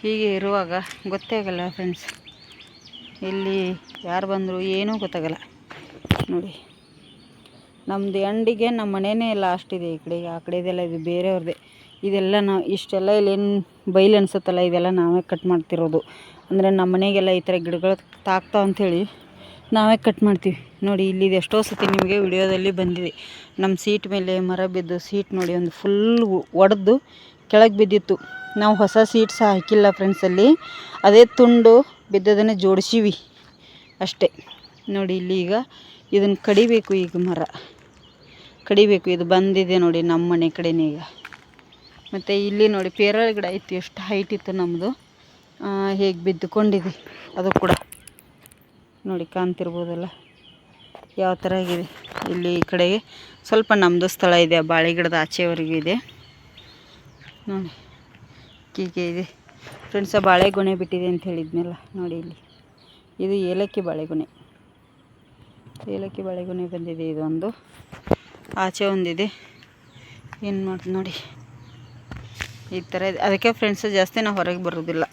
S1: ಹೀಗೆ ಇರುವಾಗ ಗೊತ್ತೇ ಆಗಲ್ಲ ಫ್ರೆಂಡ್ಸ್ ಇಲ್ಲಿ ಯಾರು ಬಂದರು ಏನೂ ಗೊತ್ತಾಗಲ್ಲ. ನೋಡಿ ನಮ್ಮದು ಎಂಡಿಗೆ ನಮ್ಮ ಮನೆಯೇ ಲಾಸ್ಟ್ ಇದೆ ಈ ಕಡೆ. ಆ ಕಡೆದೆಲ್ಲ ಇದು ಬೇರೆಯವ್ರದ್ದೇ. ಇದೆಲ್ಲ ನಾವು ಇಷ್ಟೆಲ್ಲ ಇಲ್ಲೇನು ಬೈಲು ಅನಿಸುತ್ತಲ್ಲ, ಇದೆಲ್ಲ ನಾವೇ ಕಟ್ ಮಾಡ್ತಿರೋದು. ಅಂದರೆ ನಮ್ಮ ಮನೆಗೆಲ್ಲ ಈ ಥರ ಗಿಡಗಳು ತಾಕ್ತಾವ ಅಂಥೇಳಿ ನಾವೇ ಕಟ್ ಮಾಡ್ತೀವಿ. ನೋಡಿ, ಇಲ್ಲಿ ಎಷ್ಟೋ ಸತಿ ನಿಮಗೆ ವಿಡಿಯೋದಲ್ಲಿ ಬಂದಿದೆ. ನಮ್ಮ ಸೀಟ್ ಮೇಲೆ ಮರ ಬಿದ್ದು ಸೀಟ್ ನೋಡಿ ಒಂದು ಫುಲ್ ಒಡೆದು ಕೆಳಗೆ ಬಿದ್ದಿತ್ತು. ನಾವು ಹೊಸ ಸೀಟ್ ಸಹ ಹಾಕಿಲ್ಲ ಫ್ರೆಂಡ್ಸಲ್ಲಿ ಅದೇ ತುಂಡು ಬಿದ್ದದನ್ನು ಜೋಡಿಸಿವಿ. ಅಷ್ಟೇ. ನೋಡಿ ಇಲ್ಲಿ ಈಗ ಇದನ್ನು ಕಡಿಬೇಕು ಈಗ ಮರ. ಕಡಿಬೇಕು, ಇದು ಬಂದಿದೆ ನೋಡಿ ನಮ್ಮ ಮನೆ ಕಡೆನೇ ಈಗ. ಮತ್ತು ಇಲ್ಲಿ ನೋಡಿ ಪೇರಳೆ ಗಿಡ ಇತ್ತು ಎಷ್ಟು ಹೈಟ್ ಇತ್ತು ನಮ್ಮದು ಹೇಗೆ ಬಿದ್ದುಕೊಂಡಿದೆ. ಅದು ಕೂಡ ನೋಡಿ ಕಾಣ್ತಿರ್ಬೋದಲ್ಲ. ಯಾವ ಥರ ಆಗಿದೆ. ಇಲ್ಲಿ ಈ ಕಡೆಗೆ ಸ್ವಲ್ಪ ನಮ್ಮದು ಸ್ಥಳ ಇದೆ, ಬಾಳೆ ಗಿಡದ ಆಚೆವರೆಗೂ ಇದೆ. ನೋಡಿ, ಹೀಗೆ ಇದೆ. ಫ್ರೆಂಡ್ಸ್ ಬಾಳೆ ಬಾಳೆಗೊನೆ ಬಿಟ್ಟಿದೆ ಅಂತ ಹೇಳಿದ್ನಲ್ಲ, ನೋಡಿ ಇಲ್ಲಿ. ಇದು ಏಲಕ್ಕಿ ಬಾಳೆಗೊನೆ. ಏಲಕ್ಕಿ ಬಾಳೆಗೊನೆ ಬಂದಿದೆ, ಇದೊಂದು. ಆಚೆ ಒಂದಿದೆ. ಏನು ಮಾಡ್ದು ನೋಡಿ. ಈ ಥರ ಅದಕ್ಕೆ ಫ್ರೆಂಡ್ಸ್ ಜಾಸ್ತಿ ನಾವು ಹೊರಗೆ ಬರೋದಿಲ್ಲ.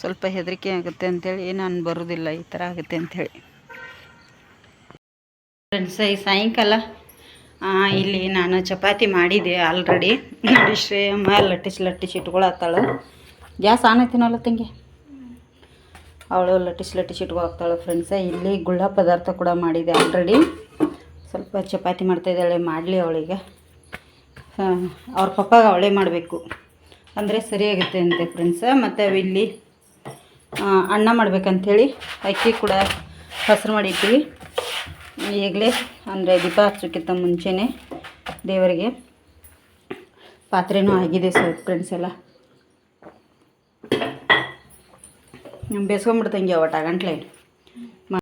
S1: ಸ್ವಲ್ಪ ಹೆದರಿಕೆ ಆಗುತ್ತೆ ಅಂಥೇಳಿ ನಾನು ಬರೋದಿಲ್ಲ, ಈ ಥರ ಆಗುತ್ತೆ ಅಂಥೇಳಿ ಫ್ರೆಂಡ್ಸ್ ಈ ಸಾಯಂಕಾಲ ಇಲ್ಲಿ ನಾನು ಚಪಾತಿ ಮಾಡಿದೆ ಆಲ್ರೆಡಿ ನೋಡಿ ಶ್ರೇಯಮ್ಮ ಲಟ್ಟಿಸಿ ಲಟ್ಟಿಸಿ ಇಟ್ಕೊಳತ್ತಾಳು. ಗ್ಯಾಸ್ ಆನ್ ಐತಿನಲ್ಲ ತಂಗಿ? ಅವಳು ಲಟ್ಟಿಸಿ ಲಟ್ಟಿಸ್ ಇಟ್ಕೊಳತ್ತಾಳು ಫ್ರೆಂಡ್ಸ ಇಲ್ಲಿ ಗುಳ್ಳ ಪದಾರ್ಥ ಕೂಡ ಮಾಡಿದೆ ಆಲ್ರೆಡಿ ಸ್ವಲ್ಪ ಚಪಾತಿ ಮಾಡ್ತಾಯಿದ್ದಾಳೆ ಮಾಡಲಿ ಅವಳಿಗೆ. ಅವ್ರ ಪಪ್ಪಾಗ ಅವಳೇ ಮಾಡಬೇಕು. ಅಂದರೆ ಸರಿಯಾಗುತ್ತೆ ಅಂತೆ ಫ್ರೆಂಡ್ಸ ಮತ್ತು ಇಲ್ಲಿ ಅನ್ನ ಮಾಡ್ಬೇಕಂಥೇಳಿ ಅಕ್ಕಿ ಕೂಡ ಹಸಿರು ಮಾಡಿಟ್ಟಿವಿ ಈಗಲೇ, ಅಂದರೆ ದೀಪ ಹಚ್ಚೋಕ್ಕಿಂತ ಮುಂಚೆನೇ ದೇವರಿಗೆ ಪಾತ್ರೆನೂ ಆಗಿದೆ ಸರ್ ಫ್ರೆಂಡ್ಸ್ ಎಲ್ಲ. ಬೇಸ್ಕೊಂಬಿಡ್ತಂಗೆ ಒಟ್ಟು ಗಂಟ್ಲೆ